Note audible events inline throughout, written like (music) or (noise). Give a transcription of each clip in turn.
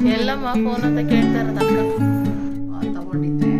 Yellamma phone ಅಂತ ಕೇಳ್ತಾ ಇರೋದು ಅಕ್ಕ. ತಗೊಂಡಿದ್ದೆ.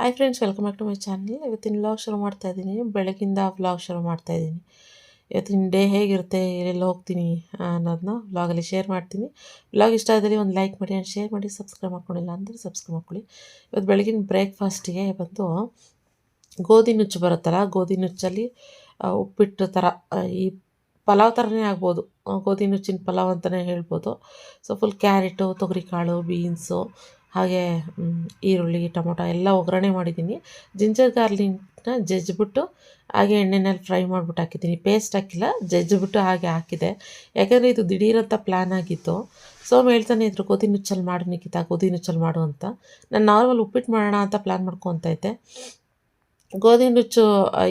Hi friends welcome back to my channel ಇವತ್ತಿನ ವ್ಲಾಗ್ ಶುರು ಮಾಡ್ತಾ ಇದ್ದೀನಿ. ಬೆಳಗಿಂದ ವ್ಲಾಗ್ ಶುರು ಮಾಡ್ತಾ ಇದ್ದೀನಿ. ಇವತ್ತಿನ ಡೇ ಹೇಗಿರುತ್ತೆ ಎಲ್ಲೆಲ್ಲ ಹೋಗ್ತೀನಿ ಅನ್ನೋದನ್ನ ವ್ಲಾಗಲ್ಲಿ ಶೇರ್ ಮಾಡ್ತೀನಿ. ವ್ಲಾಗ್ ಇಷ್ಟ ಆದರೆ ಒಂದು ಲೈಕ್ ಮಾಡಿ ಆ್ಯಂಡ್ ಶೇರ್ ಮಾಡಿ ಸಬ್ಸ್ಕ್ರೈಬ್ ಮಾಡ್ಕೊಂಡಿಲ್ಲ ಅಂದರೆ ಸಬ್ಸ್ಕ್ರೈಬ್ ಮಾಡ್ಕೊಳ್ಳಿ. ಇವತ್ತು ಬೆಳಗಿನ ಬ್ರೇಕ್ಫಾಸ್ಟಿಗೆ ಬಂದು ಗೋಧಿ ನುಚ್ಚು ಬರುತ್ತಲ್ಲ, ಗೋಧಿ ನುಚ್ಚಲ್ಲಿ ಉಪ್ಪಿಟ್ಟು ಥರ ಈ ಪಲಾವ್ ಥರನೇ ಆಗ್ಬೋದು. ಗೋಧಿ ನುಚ್ಚಿನ ಪಲಾವ್ ಅಂತಲೇ ಹೇಳ್ಬೋದು. ಸೊ ಫುಲ್ ಕ್ಯಾರೆಟು ತೊಗರಿಕಾಳು ಬೀನ್ಸು ಹಾಗೆ ಈರುಳ್ಳಿ, ಟೊಮೊಟೊ ಎಲ್ಲ ಒಗ್ಗರಣೆ ಮಾಡಿದ್ದೀನಿ. ಜಿಂಜರ್ ಗಾರ್ಲಿಕ್ನ ಜಜ್ಜಿಬಿಟ್ಟು ಹಾಗೆ ಎಣ್ಣೆನಲ್ಲಿ ಫ್ರೈ ಮಾಡಿಬಿಟ್ಟು ಹಾಕಿದ್ದೀನಿ. ಪೇಸ್ಟ್ ಹಾಕಿಲ್ಲ, ಜಜ್ಜಿಬಿಟ್ಟು ಹಾಗೆ ಹಾಕಿದೆ. ಯಾಕೆಂದರೆ ಇದು ದಿಢೀರಂತ ಪ್ಲ್ಯಾನ್ ಆಗಿತ್ತು. ಸೊ ಹೇಳ್ತಾನೆ ಇದ್ರು, ಗೋಧಿ ನುಚ್ಚಲ್ಲಿ ಮಾಡು ನಿಖಿತ, ಗೋಧಿ ನುಚ್ಚಲ್ಲಿ ಮಾಡು ಅಂತ. ನಾನು ನಾರ್ಮಲ್ ಉಪ್ಪಿಟ್ಟು ಮಾಡೋಣ ಅಂತ ಪ್ಲ್ಯಾನ್ ಮಾಡ್ಕೊತ ಇದ್ದೆ. ಗೋಧಿ ನುಚ್ಚು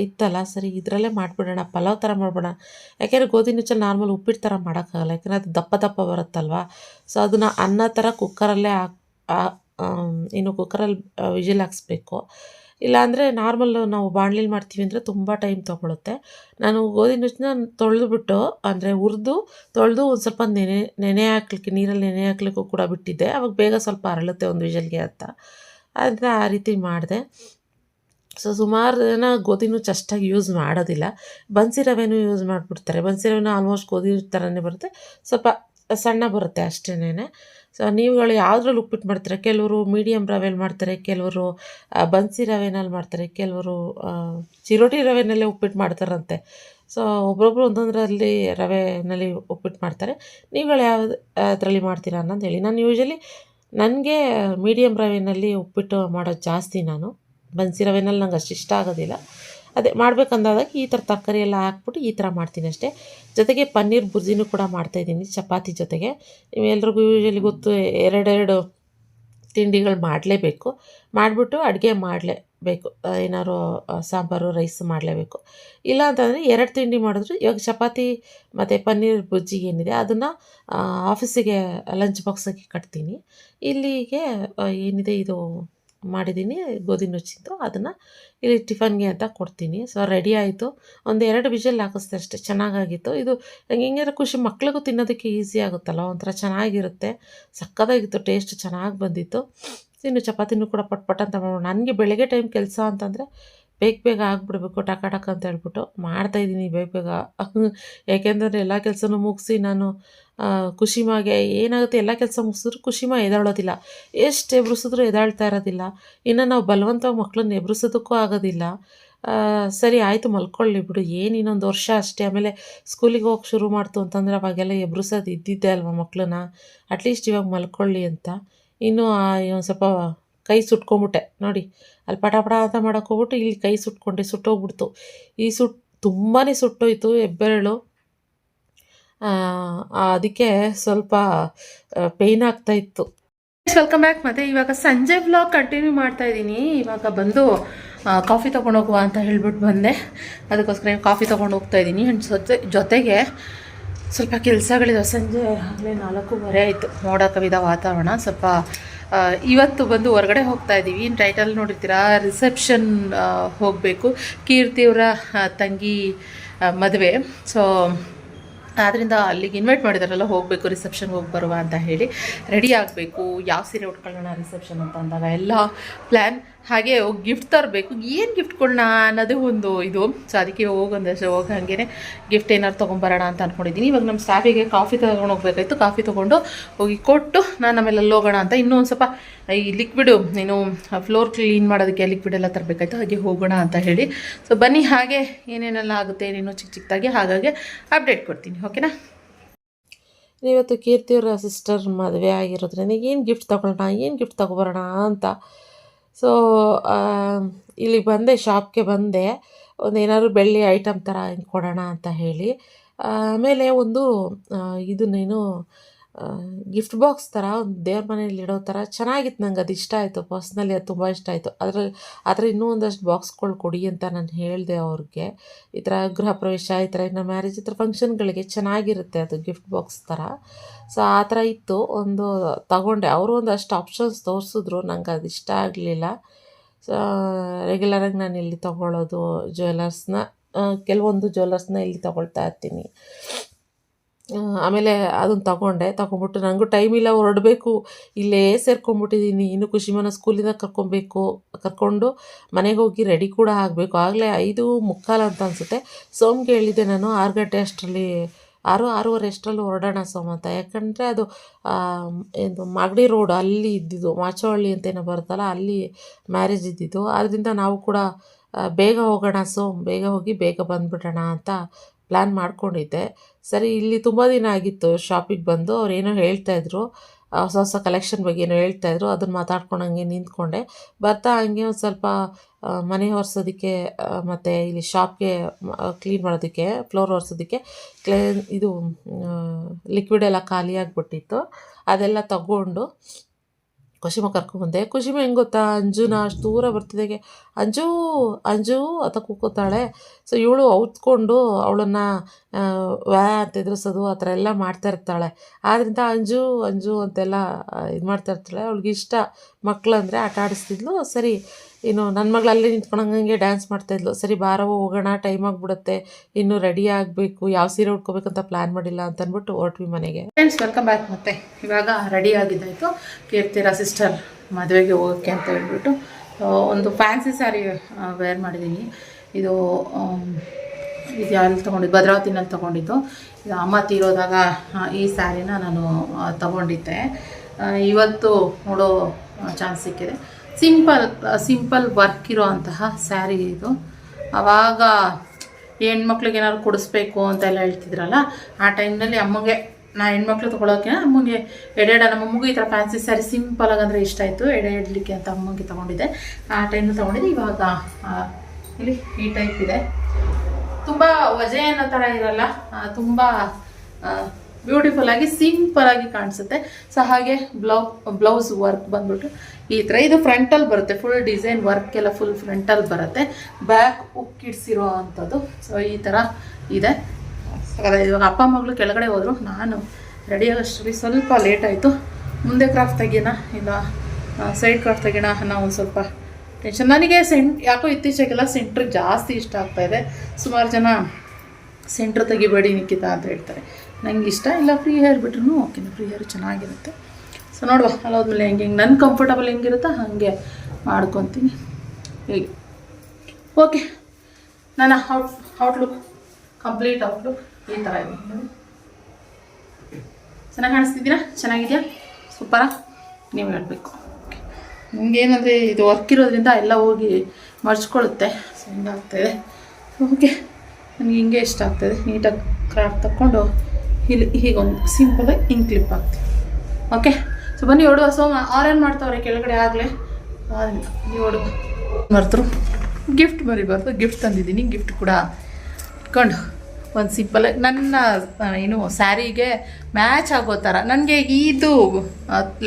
ಇತ್ತಲ್ಲ, ಸರಿ, ಇದರಲ್ಲೇ ಮಾಡಿಬಿಡೋಣ, ಪಲಾವ್ ಥರ ಮಾಡ್ಬಿಡೋಣ. ಯಾಕೆಂದರೆ ಗೋಧಿ ನುಚ್ಚಲ್ಲಿ ನಾರ್ಮಲ್ ಉಪ್ಪಿಟ್ಟು ಥರ ಮಾಡೋಕ್ಕಾಗಲ್ಲ. ಯಾಕೆಂದರೆ ಅದು ದಪ್ಪ ದಪ್ಪ ಬರುತ್ತಲ್ವ? ಸೊ ಅದನ್ನು ಅನ್ನ ಥರ ಕುಕ್ಕರಲ್ಲೇ ಹಾಕ್ ಇನ್ನು ಕುಕ್ಕರಲ್ಲಿ ವಿಜಿಲ್ ಹಾಕ್ಸ್ಬೇಕು. ಇಲ್ಲಾಂದರೆ ನಾರ್ಮಲ್ ನಾವು ಬಾಣಲಿಲಿ ಮಾಡ್ತೀವಿ ಅಂದರೆ ತುಂಬ ಟೈಮ್ ತೊಗೊಳುತ್ತೆ. ನಾನು ಗೋಧಿ ನುಚ್ಚನ್ನ ತೊಳೆದುಬಿಟ್ಟು, ಅಂದರೆ ಹುರಿದು, ತೊಳೆದು ಒಂದು ಸ್ವಲ್ಪ ನೆನೆ ನೆನೆ ಹಾಕ್ಲಿಕ್ಕೆ, ನೀರಲ್ಲಿ ನೆನೆ ಹಾಕ್ಲಿಕ್ಕೂ ಕೂಡ ಬಿಟ್ಟಿದ್ದೆ. ಅವಾಗ ಬೇಗ ಸ್ವಲ್ಪ ಅರಳುತ್ತೆ ಒಂದು ವಿಜಲ್ಗೆ ಅಂತ. ಅದನ್ನ ಆ ರೀತಿ ಮಾಡಿದೆ. ಸೊ ಸುಮಾರು ಜನ ಗೋಧಿ ನುಚ್ಚು ಯೂಸ್ ಮಾಡೋದಿಲ್ಲ. ಬನ್ಸಿ ರವೆನೂ ಯೂಸ್ ಮಾಡಿಬಿಡ್ತಾರೆ. ಬನ್ಸಿ ರವೆನೂ ಆಲ್ಮೋಸ್ಟ್ ಗೋಧಿ ಥರನೇ ಬರುತ್ತೆ. ಸ್ವಲ್ಪ ಸಣ್ಣ ಬರುತ್ತೆ ಅಷ್ಟೇನೆ ಸೊ ನೀವುಗಳು ಯಾವುದ್ರಲ್ಲಿ ಉಪ್ಪಿಟ್ಟು ಮಾಡ್ತಾರೆ? ಕೆಲವರು ಮೀಡಿಯಮ್ ರವೆಯಲ್ಲಿ ಮಾಡ್ತಾರೆ, ಕೆಲವರು ಬನ್ಸಿ ರವೆನಲ್ಲಿ ಮಾಡ್ತಾರೆ, ಕೆಲವರು ಚಿರೋಟಿ ರವೆನಲ್ಲೇ ಉಪ್ಪಿಟ್ಟು ಮಾಡ್ತಾರಂತೆ. ಸೊ ಒಬ್ರೊಬ್ರು ಒಂದೊಂದರಲ್ಲಿ ರವೆನಲ್ಲಿ ಉಪ್ಪಿಟ್ಟು ಮಾಡ್ತಾರೆ. ನೀವುಗಳು ಯಾವ ಅದರಲ್ಲಿ ಮಾಡ್ತೀರಾ ಅನ್ನೋದು ಹೇಳಿ ನಾನು ಯೂಶಲಿ ನನಗೆ ಮೀಡಿಯಮ್ ರವೆನಲ್ಲಿ ಉಪ್ಪಿಟ್ಟು ಮಾಡೋದು ಜಾಸ್ತಿ ನಾನು. ಬನ್ಸಿ ರವೆನಲ್ಲಿ ನಂಗೆ ಅಷ್ಟು ಇಷ್ಟ ಆಗೋದಿಲ್ಲ. ಅದೇ ಮಾಡ್ಬೇಕಂದಾಗ ಈ ಥರ ತರಕಾರಿ ಎಲ್ಲ ಹಾಕ್ಬಿಟ್ಟು ಈ ಥರ ಮಾಡ್ತೀನಿ ಅಷ್ಟೇ. ಜೊತೆಗೆ ಪನ್ನೀರ್ ಬುರ್ಜಿನೂ ಕೂಡ ಮಾಡ್ತಾಯಿದ್ದೀನಿ ಚಪಾತಿ ಜೊತೆಗೆ. ನೀವೆಲ್ರಿಗೂ ಯೂಶಲಿ ಗೊತ್ತು, ಎರಡೆರಡು ತಿಂಡಿಗಳು ಮಾಡಲೇಬೇಕು. ಮಾಡಿಬಿಟ್ಟು ಅಡುಗೆ ಮಾಡಲೇಬೇಕು. ಏನಾದ್ರು ಸಾಂಬಾರು, ರೈಸ್ ಮಾಡಲೇಬೇಕು. ಇಲ್ಲ ಅಂತಂದರೆ ಎರಡು ತಿಂಡಿ ಮಾಡಿದ್ರು, ಇವಾಗ ಚಪಾತಿ ಮತ್ತು ಪನ್ನೀರ್ ಬುಜ್ಜಿ ಏನಿದೆ, ಅದನ್ನು ಆಫೀಸಿಗೆ ಲಂಚ್ ಬಾಕ್ಸಿಗೆ ಕಟ್ತೀನಿ. ಇಲ್ಲಿಗೆ ಏನಿದೆ ಇದು ಮಾಡಿದ್ದೀನಿ ಗೋಧಿ ನುಚ್ಚಿದ್ದು ಅದನ್ನು ಇಲ್ಲಿ ಟಿಫನ್ಗೆ ಅಂತ ಕೊಡ್ತೀನಿ. ಸೊ ರೆಡಿ ಆಯಿತು. ಒಂದು ಎರಡು ವಿಷಲ್ ಹಾಕಿಸ್ದೆ ಅಷ್ಟೇ, ಚೆನ್ನಾಗಾಗಿತ್ತು. ಇದು ಹೆಂಗಾದ್ರೆ ಖುಷಿ, ಮಕ್ಳಿಗೂ ತಿನ್ನೋದಕ್ಕೆ ಈಸಿ ಆಗುತ್ತಲ್ಲ ಒಂಥರ ಚೆನ್ನಾಗಿರುತ್ತೆ. ಸಕ್ಕತ್ತಾಗಿತ್ತು ಟೇಸ್ಟ್ ಚೆನ್ನಾಗಿ ಬಂದಿತ್ತು. ಇನ್ನು ಚಪಾತಿನೂ ಕೂಡ ಪಟ್ ಪಟ್ ಅಂತ ಮಾಡೋಣ. ನನಗೆ ಬೆಳಗ್ಗೆ ಟೈಮ್ ಕೆಲಸ ಅಂತಂದರೆ ಬೇಗ ಬೇಗ ಆಗಿಬಿಡ್ಬೇಕು, ಟಕ ಟಕ ಅಂತ ಹೇಳ್ಬಿಟ್ಟು ಮಾಡ್ತಾಯಿದ್ದೀನಿ ಬೇಗ ಬೇಗ. (laughs) ಯಾಕೆಂದರೆ ಎಲ್ಲ ಕೆಲಸನೂ ಮುಗಿಸಿ ನಾನು ಖುಷಿಮಾಗೆ ಏನಾಗುತ್ತೆ ಎಲ್ಲ ಕೆಲಸ ಮುಗಿಸಿದ್ರು ಖುಷಿಮಾ ಎದಾಳೋದಿಲ್ಲ. ಎಷ್ಟು ಎಬ್ರಿಸಿದ್ರು ಎದಾಳ್ತಾ ಇರೋದಿಲ್ಲ. ಇನ್ನು ನಾವು ಬಲವಂತ ಮಕ್ಕಳನ್ನ ಎಬ್ರಿಸೋದಕ್ಕೂ ಆಗೋದಿಲ್ಲ. ಸರಿ ಆಯಿತು ಮಲ್ಕೊಳ್ಳಿ ಬಿಡು, ಏನು ಇನ್ನೊಂದು ವರ್ಷ ಅಷ್ಟೇ. ಆಮೇಲೆ ಸ್ಕೂಲಿಗೆ ಹೋಗಿ ಶುರು ಮಾಡ್ತು ಅಂತಂದರೆ ಅವಾಗೆಲ್ಲ ಎಬ್ರಿಸೋದು ಇದ್ದಿದ್ದೆ ಅಲ್ವಾ ಮಕ್ಕಳನ್ನ ಅಟ್ಲೀಸ್ಟ್ ಇವಾಗ ಮಲ್ಕೊಳ್ಳಿ ಅಂತ. ಇನ್ನು ಸ್ವಲ್ಪ ಕೈ ಸುಟ್ಕೊಂಬಿಟ್ಟೆ. ನೋಡಿ, ಅಲ್ಲಿ ಪಟ ಪಟ ಅಂತ ಮಾಡೋಕ್ಕೋಗ್ಬಿಟ್ಟು ಇಲ್ಲಿ ಕೈ ಸುಟ್ಕೊಂಡೆ, ಸುಟ್ಟೋಗ್ಬಿಡ್ತು. ಈ ಸುಟ್ ತುಂಬಾ ಸುಟ್ಟೋಯ್ತು ಹೆಬ್ಬೆರಳು. ಅದಕ್ಕೆ ಸ್ವಲ್ಪ ಪೇಯ್ನ್ ಆಗ್ತಾ ಇತ್ತು. ವೆಲ್ಕಮ್ ಬ್ಯಾಕ್ ಮತ್ತೆ ಇವಾಗ ಸಂಜೆ ಬ್ಲಾಗ್ ಕಂಟಿನ್ಯೂ ಮಾಡ್ತಾ ಇದ್ದೀನಿ. ಇವಾಗ ಬಂದು ಕಾಫಿ ತೊಗೊಂಡೋಗುವ ಅಂತ ಹೇಳ್ಬಿಟ್ಟು ಬಂದೆ. ಅದಕ್ಕೋಸ್ಕರ ಕಾಫಿ ತೊಗೊಂಡು ಹೋಗ್ತಾ ಇದ್ದೀನಿ. ಅಂಡ್ ಜೊತೆ, ಜೊತೆಗೆ ಸ್ವಲ್ಪ ಕೆಲಸಗಳಿದಾವೆ. ಸಂಜೆ ಆಗಲೇ ನಾಲ್ಕೂವರೆ ಆಯಿತು. ಮೋಡ ಕವಿದ ವಾತಾವರಣ. ಸ್ವಲ್ಪ ಇವತ್ತು ಬಂದು ಹೊರಗಡೆ ಹೋಗ್ತಾ ಇದ್ದೀವಿ ಟೈಟಲ್ ನೋಡಿರ್ತೀರಾ ರಿಸೆಪ್ಷನ್ ಹೋಗಬೇಕು. ಕೀರ್ತಿಯವರ ತಂಗಿ ಮದುವೆ. ಸೊ ಆದ್ದರಿಂದ ಅಲ್ಲಿಗೆ ಇನ್ವೈಟ್ ಮಾಡಿದಾರಲ್ಲ, ಹೋಗಬೇಕು ರಿಸೆಪ್ಷನ್ಗೆ ಹೋಗಿ ಬರುವ ಅಂತ ಹೇಳಿ. ರೆಡಿ ಆಗಬೇಕು. ಯಾವ ಸೀರೆ ಉಟ್ಕೊಳ್ಳೋಣ ರಿಸೆಪ್ಷನ್ ಅಂತ ಅಂದಾಗ ಎಲ್ಲ ಪ್ಲ್ಯಾನ್ ಹಾಗೆ ಗಿಫ್ಟ್ ತರಬೇಕು. ಏನು ಗಿಫ್ಟ್ ಕೊಡೋಣ ಅನ್ನೋದೇ ಒಂದು ಇದು. ಸೊ ಅದಕ್ಕೆ ಹೋಗೊಂದಷ್ಟು ಹೋಗಿ ಹಾಗೇ ಗಿಫ್ಟ್ ಏನಾದ್ರು ತೊಗೊಂಬರೋಣ ಅಂತ ಅಂದ್ಕೊಂಡಿದ್ದೀನಿ ಇವಾಗ ನಮ್ಮ ಸ್ಟಾಫಿಗೆ ಕಾಫಿ ತೊಗೊಂಡು ಹೋಗ್ಬೇಕಾಯ್ತು. ಕಾಫಿ ತೊಗೊಂಡು ಹೋಗಿ ಕೊಟ್ಟು ನಾನು ಆಮೇಲೆ ಹೋಗೋಣ ಅಂತ. ಇನ್ನೂ ಒಂದು ಸ್ವಲ್ಪ ಈ ಲಿಕ್ವಿಡು ನೀನು ಫ್ಲೋರ್ ಕ್ಲೀನ್ ಮಾಡೋದಕ್ಕೆ ಲಿಕ್ವಿಡ್ ಎಲ್ಲ ತರಬೇಕಾಯ್ತು. ಹಾಗೆ ಹೋಗೋಣ ಅಂತ ಹೇಳಿ. ಸೊ ಬನ್ನಿ, ಹಾಗೆ ಏನೇನೆಲ್ಲ ಆಗುತ್ತೆ, ಏನೇನೋ ಚಿಕ್ಕ ಚಿಕ್ಕದಾಗಿ ಹಾಗಾಗಿ ಅಪ್ಡೇಟ್ ಕೊಡ್ತೀನಿ. ಓಕೆನಾ ಇವತ್ತು ಕೀರ್ತಿಯವರ ಸಿಸ್ಟರ್ ಮದುವೆ ಆಗಿರೋದ್ರಿಂದ ಏನು ಗಿಫ್ಟ್ ತೊಗೊಳ್ಳೋಣ, ಏನು ಗಿಫ್ಟ್ ತೊಗೊಬರೋಣ ಅಂತ ಸೊ ಇಲ್ಲಿಗೆ ಬಂದೆ, ಶಾಪ್ಗೆ ಬಂದೆ. ಒಂದು ಏನಾದ್ರು ಬೆಳ್ಳಿ ಐಟಮ್ ಥರ ಕೊಡೋಣ ಅಂತ ಹೇಳಿ. ಆಮೇಲೆ ಒಂದು ಇದನ್ನೇನು ಗಿಫ್ಟ್ ಬಾಕ್ಸ್ ಥರ ಒಂದು ದೇವ್ರ ಮನೇಲಿ ಇಡೋ ಥರ ಚೆನ್ನಾಗಿತ್ತು. ನಂಗೆ ಅದು ಇಷ್ಟ ಆಯಿತು. ಪರ್ಸ್ನಲಿ ಅದು ತುಂಬ ಇಷ್ಟ ಆಯಿತು. ಅದ್ರಲ್ಲಿ ಆ ಥರ ಇನ್ನೂ ಒಂದಷ್ಟು ಬಾಕ್ಸ್ಗಳು ಕೊಡಿ ಅಂತ ನಾನು ಹೇಳಿದೆ ಅವ್ರಿಗೆ. ಈ ಥರ ಗೃಹ ಪ್ರವೇಶ, ಈ ಥರ ಇನ್ನು ಮ್ಯಾರೇಜ್ ಈ ಥರ ಫಂಕ್ಷನ್ಗಳಿಗೆ ಚೆನ್ನಾಗಿರುತ್ತೆ ಅದು ಗಿಫ್ಟ್ ಬಾಕ್ಸ್ ಥರ ಸೊ ಆ ಥರ ಇತ್ತು. ಒಂದು ತಗೊಂಡೆ. ಅವರು ಒಂದಷ್ಟು ಆಪ್ಷನ್ಸ್ ತೋರಿಸಿದ್ರು. ನಂಗೆ ಅದು ಇಷ್ಟ ಆಗಲಿಲ್ಲ. ಸೊ ರೆಗ್ಯುಲರಾಗಿ ನಾನು ಇಲ್ಲಿ ತೊಗೊಳ್ಳೋದು ಜ್ಯುವೆಲರ್ಸ್ನ ಕೆಲವೊಂದು ಜ್ಯುವೆಲರ್ಸ್ನ ಇಲ್ಲಿ ತೊಗೊಳ್ತಾ ಇರ್ತೀನಿ. ಆಮೇಲೆ ಅದನ್ನು ತಗೊಂಡೆ. ತಗೊಂಬಿಟ್ಟು ನನಗೂ ಟೈಮ್ ಇಲ್ಲ, ಹೊರಡಬೇಕು. ಇಲ್ಲೇ ಸೇರ್ಕೊಂಡ್ಬಿಟ್ಟಿದ್ದೀನಿ ಇನ್ನು ಖುಷಿಮನ ಸ್ಕೂಲಿಂದ ಕರ್ಕೊಬೇಕು ಕರ್ಕೊಂಡು ಮನೆಗೆ ಹೋಗಿ ರೆಡಿ ಕೂಡ ಆಗಬೇಕು. ಆಗಲೇ ಐದು ಮುಕ್ಕಾಲು ಅಂತ ಅನಿಸುತ್ತೆ. ಸೋಮ್ಗೆ ಹೇಳಿದ್ದೆ ನಾನು, ಆರು ಗಂಟೆ ಅಷ್ಟರಲ್ಲಿ, ಆರು, ಆರೂವರೆ ಅಷ್ಟರಲ್ಲಿ ಹೊರಡೋಣ ಸೋಮ ಅಂತ. ಯಾಕಂದರೆ ಅದು ಇದು ಮಾಗಡಿ ರೋಡ್ ಅಲ್ಲಿ ಇದ್ದಿದ್ದು, ಮಾಚವಳ್ಳಿ ಅಂತೇನೋ ಬರುತ್ತಲ್ಲ, ಅಲ್ಲಿ ಮ್ಯಾರೇಜ್ ಇದ್ದಿದ್ದು. ಆದ್ದರಿಂದ ನಾವು ಕೂಡ ಬೇಗ ಹೋಗೋಣ ಸೋಮ್. ಬೇಗ ಹೋಗಿ ಬೇಗ ಬಂದುಬಿಡೋಣ ಅಂತ ಪ್ಲ್ಯಾನ್ ಮಾಡ್ಕೊಂಡಿದ್ದೆ. ಸರಿ, ಇಲ್ಲಿ ತುಂಬ ದಿನ ಆಗಿತ್ತು ಶಾಪಿಗೆ ಬಂದು, ಅವ್ರು ಏನೋ ಹೇಳ್ತಾಯಿದ್ರು ಹೊಸ ಹೊಸ ಕಲೆಕ್ಷನ್ ಬಗ್ಗೆ ಏನೋ ಹೇಳ್ತಾಯಿದ್ರು ಅದನ್ನು ಮಾತಾಡ್ಕೊಂಡು ಹಂಗೆ ನಿಂತ್ಕೊಂಡೆ. ಬರ್ತಾ ಹಂಗೆ ಒಂದು ಸ್ವಲ್ಪ ಮನೆ ಒರೆಸೋದಕ್ಕೆ ಮತ್ತು ಇಲ್ಲಿ ಶಾಪ್ಗೆ ಕ್ಲೀನ್ ಮಾಡೋದಕ್ಕೆ ಫ್ಲೋರ್ ಒರೆಸೋದಕ್ಕೆ ಕ್ಲೇ ಇದು ಲಿಕ್ವಿಡ್ ಎಲ್ಲ ಖಾಲಿಯಾಗಿಬಿಟ್ಟಿತ್ತು. ಅದೆಲ್ಲ ತಗೊಂಡು ಕುಶಿಮ ಕರ್ಕೊಂಡ್ಬಂದೆ ಕುಶಿಮ ಹೆಂಗೆ ಗೊತ್ತಾ ಅಂಜುನ ಅಷ್ಟು ದೂರ ಬರ್ತಿದ್ದಾಗೆ ಅಂಜು ಅಂಜು ಅಂತ ಕೂಕೋತಾಳೆ ಸೊ ಇವಳು ಔತ್ಕೊಂಡು ಅವಳನ್ನು ವ್ಯಾ ಅಂತ ಎದುರಿಸೋದು ಆ ಥರ ಎಲ್ಲ ಮಾಡ್ತಾ ಇರ್ತಾಳೆ. ಆದ್ದರಿಂದ ಅಂಜು ಅಂಜು ಅಂತೆಲ್ಲ ಇದು ಮಾಡ್ತಾ ಇರ್ತಾಳೆ. ಅವಳಿಗೆ ಇಷ್ಟ ಮಕ್ಕಳಂದರೆ ಆಟ ಆಡಿಸ್ತಿದ್ಲು. ಸರಿ ಇನ್ನು ನನ್ನ ಮಗಳು ಅಲ್ಲೇ ನಿಂತ್ಕೊಂಡಂಗೆ ಡ್ಯಾನ್ಸ್ ಮಾಡ್ತಾಯಿದ್ಲು ಸರಿ ಬಾರವ ಹೋಗೋಣ ಟೈಮ್ ಆಗಿಬಿಡುತ್ತೆ. ಇನ್ನು ರೆಡಿ ಆಗಬೇಕು. ಯಾವ ಸೀರೆ ಉಟ್ಕೋಬೇಕಂತ ಪ್ಲ್ಯಾನ್ ಮಾಡಿಲ್ಲ ಅಂತ ಅಂದ್ಬಿಟ್ಟು ಹೊರಟ್ವಿ ಮನೆಗೆ. ಫ್ರೆಂಡ್ಸ್ ವೆಲ್ಕಮ್ ಬ್ಯಾಕ್ ಮತ್ತೆ. ಇವಾಗ ರೆಡಿ ಆಗಿದ್ದಾಯಿತು. ಕೀರ್ತಿರ ಸಿಸ್ಟರ್ ಮದುವೆಗೆ ಹೋಗೋಕ್ಕೆ ಅಂತ ಹೇಳ್ಬಿಟ್ಟು ಒಂದು ಫ್ಯಾನ್ಸಿ ಸ್ಯಾರಿ ವೇರ್ ಮಾಡಿದ್ದೀನಿ ಇದು ಇದು ಯಾರಲ್ಲಿ ತೊಗೊಂಡಿದ್ದು? ಭದ್ರಾವತಿನಲ್ಲಿ ತೊಗೊಂಡಿದ್ದು. ಇದು ಅಮ್ಮ ತೀರೋದಾಗ ಈ ಸ್ಯಾರಿನ ನಾನು ತಗೊಂಡಿದ್ದೆ. ಇವತ್ತು ನೋಡೋ ಚಾನ್ಸ್ ಸಿಕ್ಕಿದೆ. ಸಿಂಪಲ್ ಸಿಂಪಲ್ ವರ್ಕ್ ಇರೋ ಅಂತಹ ಸ್ಯಾರಿ ಇದು. ಆವಾಗ ಹೆಣ್ಮಕ್ಳಿಗೆ ಏನಾದ್ರು ಕೊಡಿಸ್ಬೇಕು ಅಂತೆಲ್ಲ ಹೇಳ್ತಿದ್ರಲ್ಲ, ಆ ಟೈಮ್ನಲ್ಲಿ ಅಮ್ಮಗೆ, ನಾ ಹೆಣ್ಮಕ್ಳು ತೊಗೊಳೋಕೆ ಅಮ್ಮಗೆ ಎಡೆಡ ನಮ್ಮ ಅಮ್ಮಗೆ ಈ ಥರ ಫ್ಯಾನ್ಸಿ ಸ್ಯಾರಿ ಸಿಂಪಲ್ ಆಗಂದ್ರೆ ಇಷ್ಟ ಆಯಿತು, ಎಡೆ ಇಡಲಿಕ್ಕೆ ಅಂತ ಅಮ್ಮಗೆ ತೊಗೊಂಡಿದ್ದೆ. ಆ ಟೈಮ್ನ ತೊಗೊಂಡಿದ್ದೆ, ಇವಾಗ ಇಲ್ಲಿ ಈ ಟೈಪ್ ಇದೆ. ತುಂಬ ವಜೆ ಅನ್ನೋ ಥರ ಇರಲ್ಲ ತುಂಬ ಬ್ಯೂಟಿಫುಲ್ ಆಗಿ ಸಿಂಪಲ್ ಆಗಿ ಕಾಣಿಸುತ್ತೆ. ಸೊ ಹಾಗೆ ಬ್ಲೌ ಬ್ಲೌಸ್ ವರ್ಕ್ ಬಂದ್ಬಿಟ್ಟು ಈ ಥರ ಇದು ಫ್ರಂಟಲ್ಲಿ ಬರುತ್ತೆ. ಫುಲ್ ಡಿಸೈನ್ ವರ್ಕ್ ಎಲ್ಲ ಫುಲ್ ಫ್ರಂಟಲ್ಲಿ ಬರುತ್ತೆ. ಬ್ಯಾಕ್ ಉಕ್ಕಿಡ್ಸಿರೋ ಅಂಥದ್ದು. ಸೊ ಈ ಥರ ಇದೆ. ಇವಾಗ ಅಪ್ಪ ಮಗಳು ಕೆಳಗಡೆ ಹೋದರು. ನಾನು ರೆಡಿ ಆಗೋಷ್ಟರಲ್ಲಿ ಸ್ವಲ್ಪ ಲೇಟ್ ಆಯಿತು. ಮುಂದೆ ಕ್ರಾಫ್ಟ್ ತೆಗಿಯೋಣ, ಇಲ್ಲ ಸೈಡ್ ಕ್ರಾಫ್ಟ್ ತೆಗಿಯೋಣ ನಾವು ಸ್ವಲ್ಪ ಟೆನ್ಷನ್ ನನಗೆ ಸೆಂಟ್ ಯಾಕೋ ಇತ್ತೀಚೆಗೆಲ್ಲ ಸೆಂಟ್ರ್ ಜಾಸ್ತಿ ಇಷ್ಟ ಆಗ್ತಾಯಿದೆ ಸುಮಾರು ಜನ ಸೆಂಟ್ರ್ ತೆಗಿಬೇಡಿ ನಿಕ್ಕಿತ ಅಂತ ಹೇಳ್ತಾರೆ. ನಂಗೆ ಇಷ್ಟ ಇಲ್ಲ ಫ್ರೀ ಹೇರ್ ಬಿಟ್ರೂ ಓಕೆ ಫ್ರೀ ಹೇರ್ ಚೆನ್ನಾಗಿರುತ್ತೆ. ಸೊ ನೋಡುವ, ಅಲ್ಲೋದ್ಮೇಲೆ ಹೆಂಗೆ ಹೆಂಗೆ ನನ್ನ ಕಂಫರ್ಟಬಲ್ ಹೆಂಗಿರುತ್ತೋ ಹಾಗೆ ಮಾಡ್ಕೊತೀನಿ. ಹೀಗೆ? ಓಕೆ ನನ್ನ ಔಟ್ ಔಟ್ಲುಕ್ ಕಂಪ್ಲೀಟ್ ಔಟ್ಲುಕ್ ಈ ಥರ ಇದೆ. ಚೆನ್ನಾಗಿ ಕಾಣಿಸ್ತಿದ್ದೀರಾ? ಚೆನ್ನಾಗಿದೆಯಾ? ಸೂಪರ ನೀವು ಹೇಳಬೇಕು. ನಿಮಗೇನಂದರೆ ಇದು ವರ್ಕ್ ಇರೋದ್ರಿಂದ ಎಲ್ಲ ಹೋಗಿ ಮರ್ಚ್ಕೊಳ್ಳುತ್ತೆ. ಸೊ ಹಿಂಗಾಗ್ತಾಯಿದೆ ಓಕೆ ನನಗೆ ಹಿಂಗೆ ಇಷ್ಟ ಆಗ್ತದೆ ನೀಟಾಗಿ ಕ್ರಾಫ್ಟ್ ತಗೊಂಡು ಇಲ್ಲಿ ಹೀಗೊಂದು ಸಿಂಪಲಾಗಿ ಹಿಂಗೆ ಕ್ಲಿಪ್ ಹಾಕ್ತೀವಿ. ಓಕೆ ಸೊ ಬನ್ನಿ ಹೊಡು ಸೊ ಆರೇನು ಮಾಡ್ತಾವ್ರೆ ಕೆಳಗಡೆ ಆಗಲೇ. ನೀವು ಹೊಡು ಮರ್ತರು. ಗಿಫ್ಟ್ ಬರೀಬಾರ್ದು ಗಿಫ್ಟ್ ತಂದಿದ್ದೀನಿ ಗಿಫ್ಟ್ ಕೂಡ. ಇಟ್ಕೊಂಡು, ಒಂದು ಸಿಂಪಲ್ ನನ್ನ ಏನು, ಸ್ಯಾರಿಗೆ ಮ್ಯಾಚ್ ಆಗೋ ಥರ ನನಗೆ ಇದು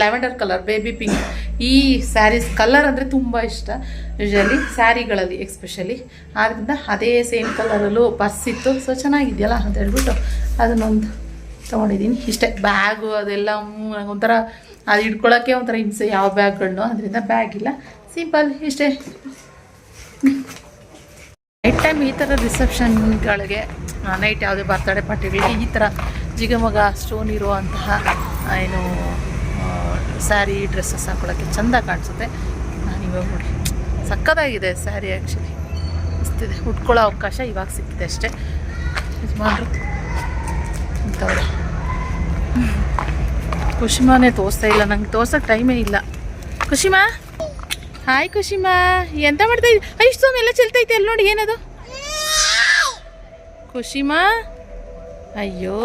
ಲ್ಯಾವೆಂಡರ್ ಕಲರ್ ಬೇಬಿ ಪಿಂಕ್ ಈ ಸ್ಯಾರೀಸ್ ಕಲರ್ ಅಂದರೆ ತುಂಬ ಇಷ್ಟ. ಯೂಶಲಿ ಸ್ಯಾರಿಗಳಲ್ಲಿ ಎಕ್ಸ್ಪೆಷಲಿ ಆದ್ದರಿಂದ ಅದೇ ಸೇಮ್ ಕಲರಲ್ಲೂ ಪರ್ಸ್ ಇತ್ತು ಸೊ ಚೆನ್ನಾಗಿದೆಯಲ್ಲ ಅಂತ ಹೇಳ್ಬಿಟ್ಟು ಅದನ್ನೊಂದು ತೊಗೊಂಡಿದ್ದೀನಿ ಇಷ್ಟೇ ಬ್ಯಾಗು ಅದೆಲ್ಲ ನನಗೆ ನಂಗೆ ಒಂಥರ ಅದು ಇಟ್ಕೊಳ್ಳೋಕ್ಕೆ ಒಂಥರ ಹಿಂಸೆ ಯಾವ ಬ್ಯಾಗ್ಗಳನ್ನು ಅದರಿಂದ ಬ್ಯಾಗ್ ಇಲ್ಲ. ಸಿಂಪಲ್ ಇಷ್ಟೇ. ನೈಟ್ ಟೈಮ್ ಈ ಥರ ರಿಸೆಪ್ಷನ್ಗಳಿಗೆ ನೈಟ್ ಯಾವುದೇ ಬರ್ತಡೇ ಪಾರ್ಟಿಗಳಿಗೆ ಈ ಥರ ಜಿಗಮಗ ಸ್ಟೋನ್ ಇರುವಂತಹ ಏನು ಸ್ಯಾರಿ ಡ್ರೆಸ್ಸಸ್ ಹಾಕೊಳ್ಳೋಕ್ಕೆ ಚೆಂದ ಕಾಣಿಸುತ್ತೆ. ನಾನು ಇವಾಗ ನೋಡಿ, ಸಕ್ಕತ್ತಾಗಿದೆ ಸ್ಯಾರಿ ಆ್ಯಕ್ಚುಲಿ ಮಸ್ತಿದೆ ಉಟ್ಕೊಳ್ಳೋ ಅವಕಾಶ ಇವಾಗ ಸಿಕ್ಕಿದೆ ಅಷ್ಟೇ. ಯಜಮಾನ್ರು, ಇಂಥವ್ರೆ. ಕುಶಿಮಾನೇ ತೋರಿಸ್ತಾ ಇಲ್ಲ ನಂಗೆ ತೋರ್ಸೋಕೆ ಟೈಮೇ ಇಲ್ಲ. ಕುಶಿಮಾ? ಹಾಯ್ ಕುಶಿಮಾ. ಎಂತ ಮಾಡ್ತಾ ಇದ್ದಿ? ಇಷ್ಟು ಎಲ್ಲ ಚೆಲ್ತೈತೆ ಅಲ್ಲಿ ನೋಡಿ ಏನದು? ಕುಶಿಮಾ? ಅಯ್ಯೋ.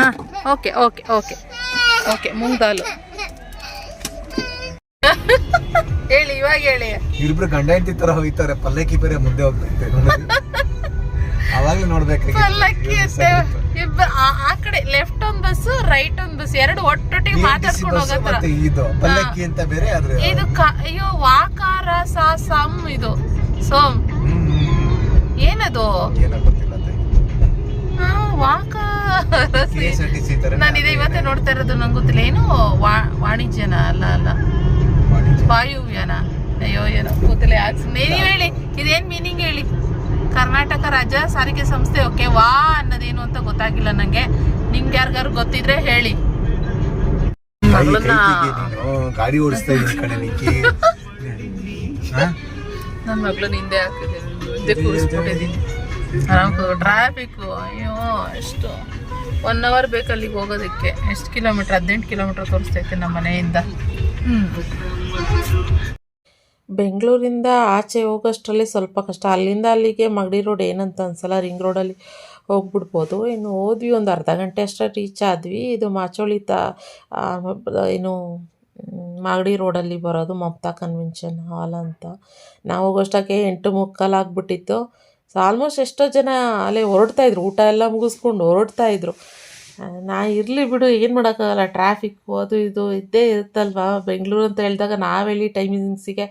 ಹಾಂ ಓಕೆ ಓಕೆ ಓಕೆ. ಓಕೆ ಮುಂಗಾಲು ಹೇಳಿ ಇವಾಗ ಹೇಳಿ. ಇಬ್ರು ಗಂಡ ಹೆಂಡತಿ ತರ ಹೋಗ್ತಾರೆ ಪಲ್ಲಕ್ಕಿ ಬೇರೆ ಮುಂದೆ ಹೋಗ್ತೈತೆ (laughs) ಅವಾಗ್ಲೂ ನೋಡ್ಬೇಕು ಪಲ್ಲಕ್ಕಿ ಇಬ್ಬ ಆ- ಕಡೆ ಲೆಫ್ಟ್ ಒಂದ್ ಬಸ್ ರೈಟ್ ಒಂದ್ ಬಸ್ ಎರಡು ಒಟ್ಟೊಟ್ಟಿಗೆ ಮಾತಾಡ್ಕೊಂಡು ಹೋಗತ್ರ ಇದು ಪಲ್ಲಕ್ಕಿ ಅಂತ ಬೇರೆ ಆದ್ರೆ ಇದು ಅಯ್ಯೋ ವಾಕಾರ ಸಾ ಸಮ್ ಇದು. ಸೋಮ್. ಏನದು? ತರ ನಾನು ಇದೇ ಇವತ್ತೇ ನೋಡ್ತಾ ಇರೋದು ನಂಗೆ ಗೊತ್ತಿಲ್ಲ. ಏನು? ವಾಣಿಜ್ಯನ? ಅಲ್ಲ ಅಲ್ಲ. ವಾಯುವ್ಯನ? ಅಯ್ಯೋ ಏನೋ ಗೊತ್ತಿಲ್ಲ. ಯಾಕೆ ನೀವು ಹೇಳಿ. ಇದೇನ್ ಮೀನಿಂಗ್ ಹೇಳಿ? ಕರ್ನಾಟಕ ರಾಜ್ಯ ಸಾರಿಗೆ ಸಂಸ್ಥೆ ಓಕೆ ವಾ ಅನ್ನೋದೇನು ಅಂತ ಗೊತ್ತಾಗಿಲ್ಲ ನಂಗೆ. ನಿಮ್ಗೆ ಯಾರಿಗಾರು ಗೊತ್ತಿದ್ರೆ ಹೇಳಿ. ಗಾಡಿ ಓಡಿಸ್ತಾ ಇದ್ದೀನಿ ನಿಕ್ಕಿ? (laughs) ನನ್ನ ಮಗಳನ್ನ ಹಿಂದೆ ಹಾಕಿದ್ದೀನಿ ಹಿಂದೆ ಕೂರಿಸ್ಬಿಟ್ಟಿದ್ದೀನಿ. ಟ್ರಾಫಿಕ್ ಅಯ್ಯೋ ಎಷ್ಟು ಒನ್ ಅವರ್ ಬೇಕು ಅಲ್ಲಿಗೆ ಹೋಗೋದಕ್ಕೆ. ಎಷ್ಟು ಕಿಲೋಮೀಟ್ರ್? ಹದಿನೆಂಟು ಕಿಲೋಮೀಟ್ರ್ ತೋರಿಸ್ತೈತೆ ನಮ್ಮ ಮನೆಯಿಂದ ಹ್ಞೂ ಬೆಂಗಳೂರಿಂದ ಆಚೆ ಹೋಗೋಷ್ಟರಲ್ಲಿ ಸ್ವಲ್ಪ ಕಷ್ಟ. ಅಲ್ಲಿಂದ ಅಲ್ಲಿಗೆ ಮಗಡಿ ರೋಡ್ ಏನಂತ ಅನ್ಸಲ್ಲ ರಿಂಗ್ ರೋಡಲ್ಲಿ ಹೋಗ್ಬಿಡ್ಬೋದು. ಇನ್ನು ಹೋದ್ವಿ ಒಂದು ಅರ್ಧ ಗಂಟೆ ಅಷ್ಟೇ ರೀಚ್ ಆದ್ವಿ. ಇದು ಮಾಚೋಳಿ ತ ಏನು ಮಾಗಡಿ ರೋಡಲ್ಲಿ ಬರೋದು ಮಮತಾ ಕನ್ವೆನ್ಷನ್ ಹಾಲ್ ಅಂತ. ನಾವು ಹೋಗೋಷ್ಟಕ್ಕೆ ಎಂಟು ಮುಕ್ಕಾಲು ಆಗ್ಬಿಟ್ಟಿತ್ತು. ಸೊ ಆಲ್ಮೋಸ್ಟ್ ಎಷ್ಟೋ ಜನ ಅಲ್ಲೇ ಹೊರಡ್ತಾ ಇದ್ರು. ಊಟ ಎಲ್ಲ ಮುಗಿಸ್ಕೊಂಡು ಹೊರಡ್ತಾ ಇದ್ರು. ಆ, ನಾ ಇರಲಿ ಬಿಡು, ಏನು ಮಾಡೋಕ್ಕಾಗಲ್ಲ. ಟ್ರಾಫಿಕ್ಕು ಅದು ಇದು ಇದ್ದೇ ಇರುತ್ತಲ್ವಾ? ಬೆಂಗಳೂರು ಅಂತ ಹೇಳಿದಾಗ ನಾವೆಲ್ಲಿ ಟೈಮಿಂಗ್ಸಿಗೆ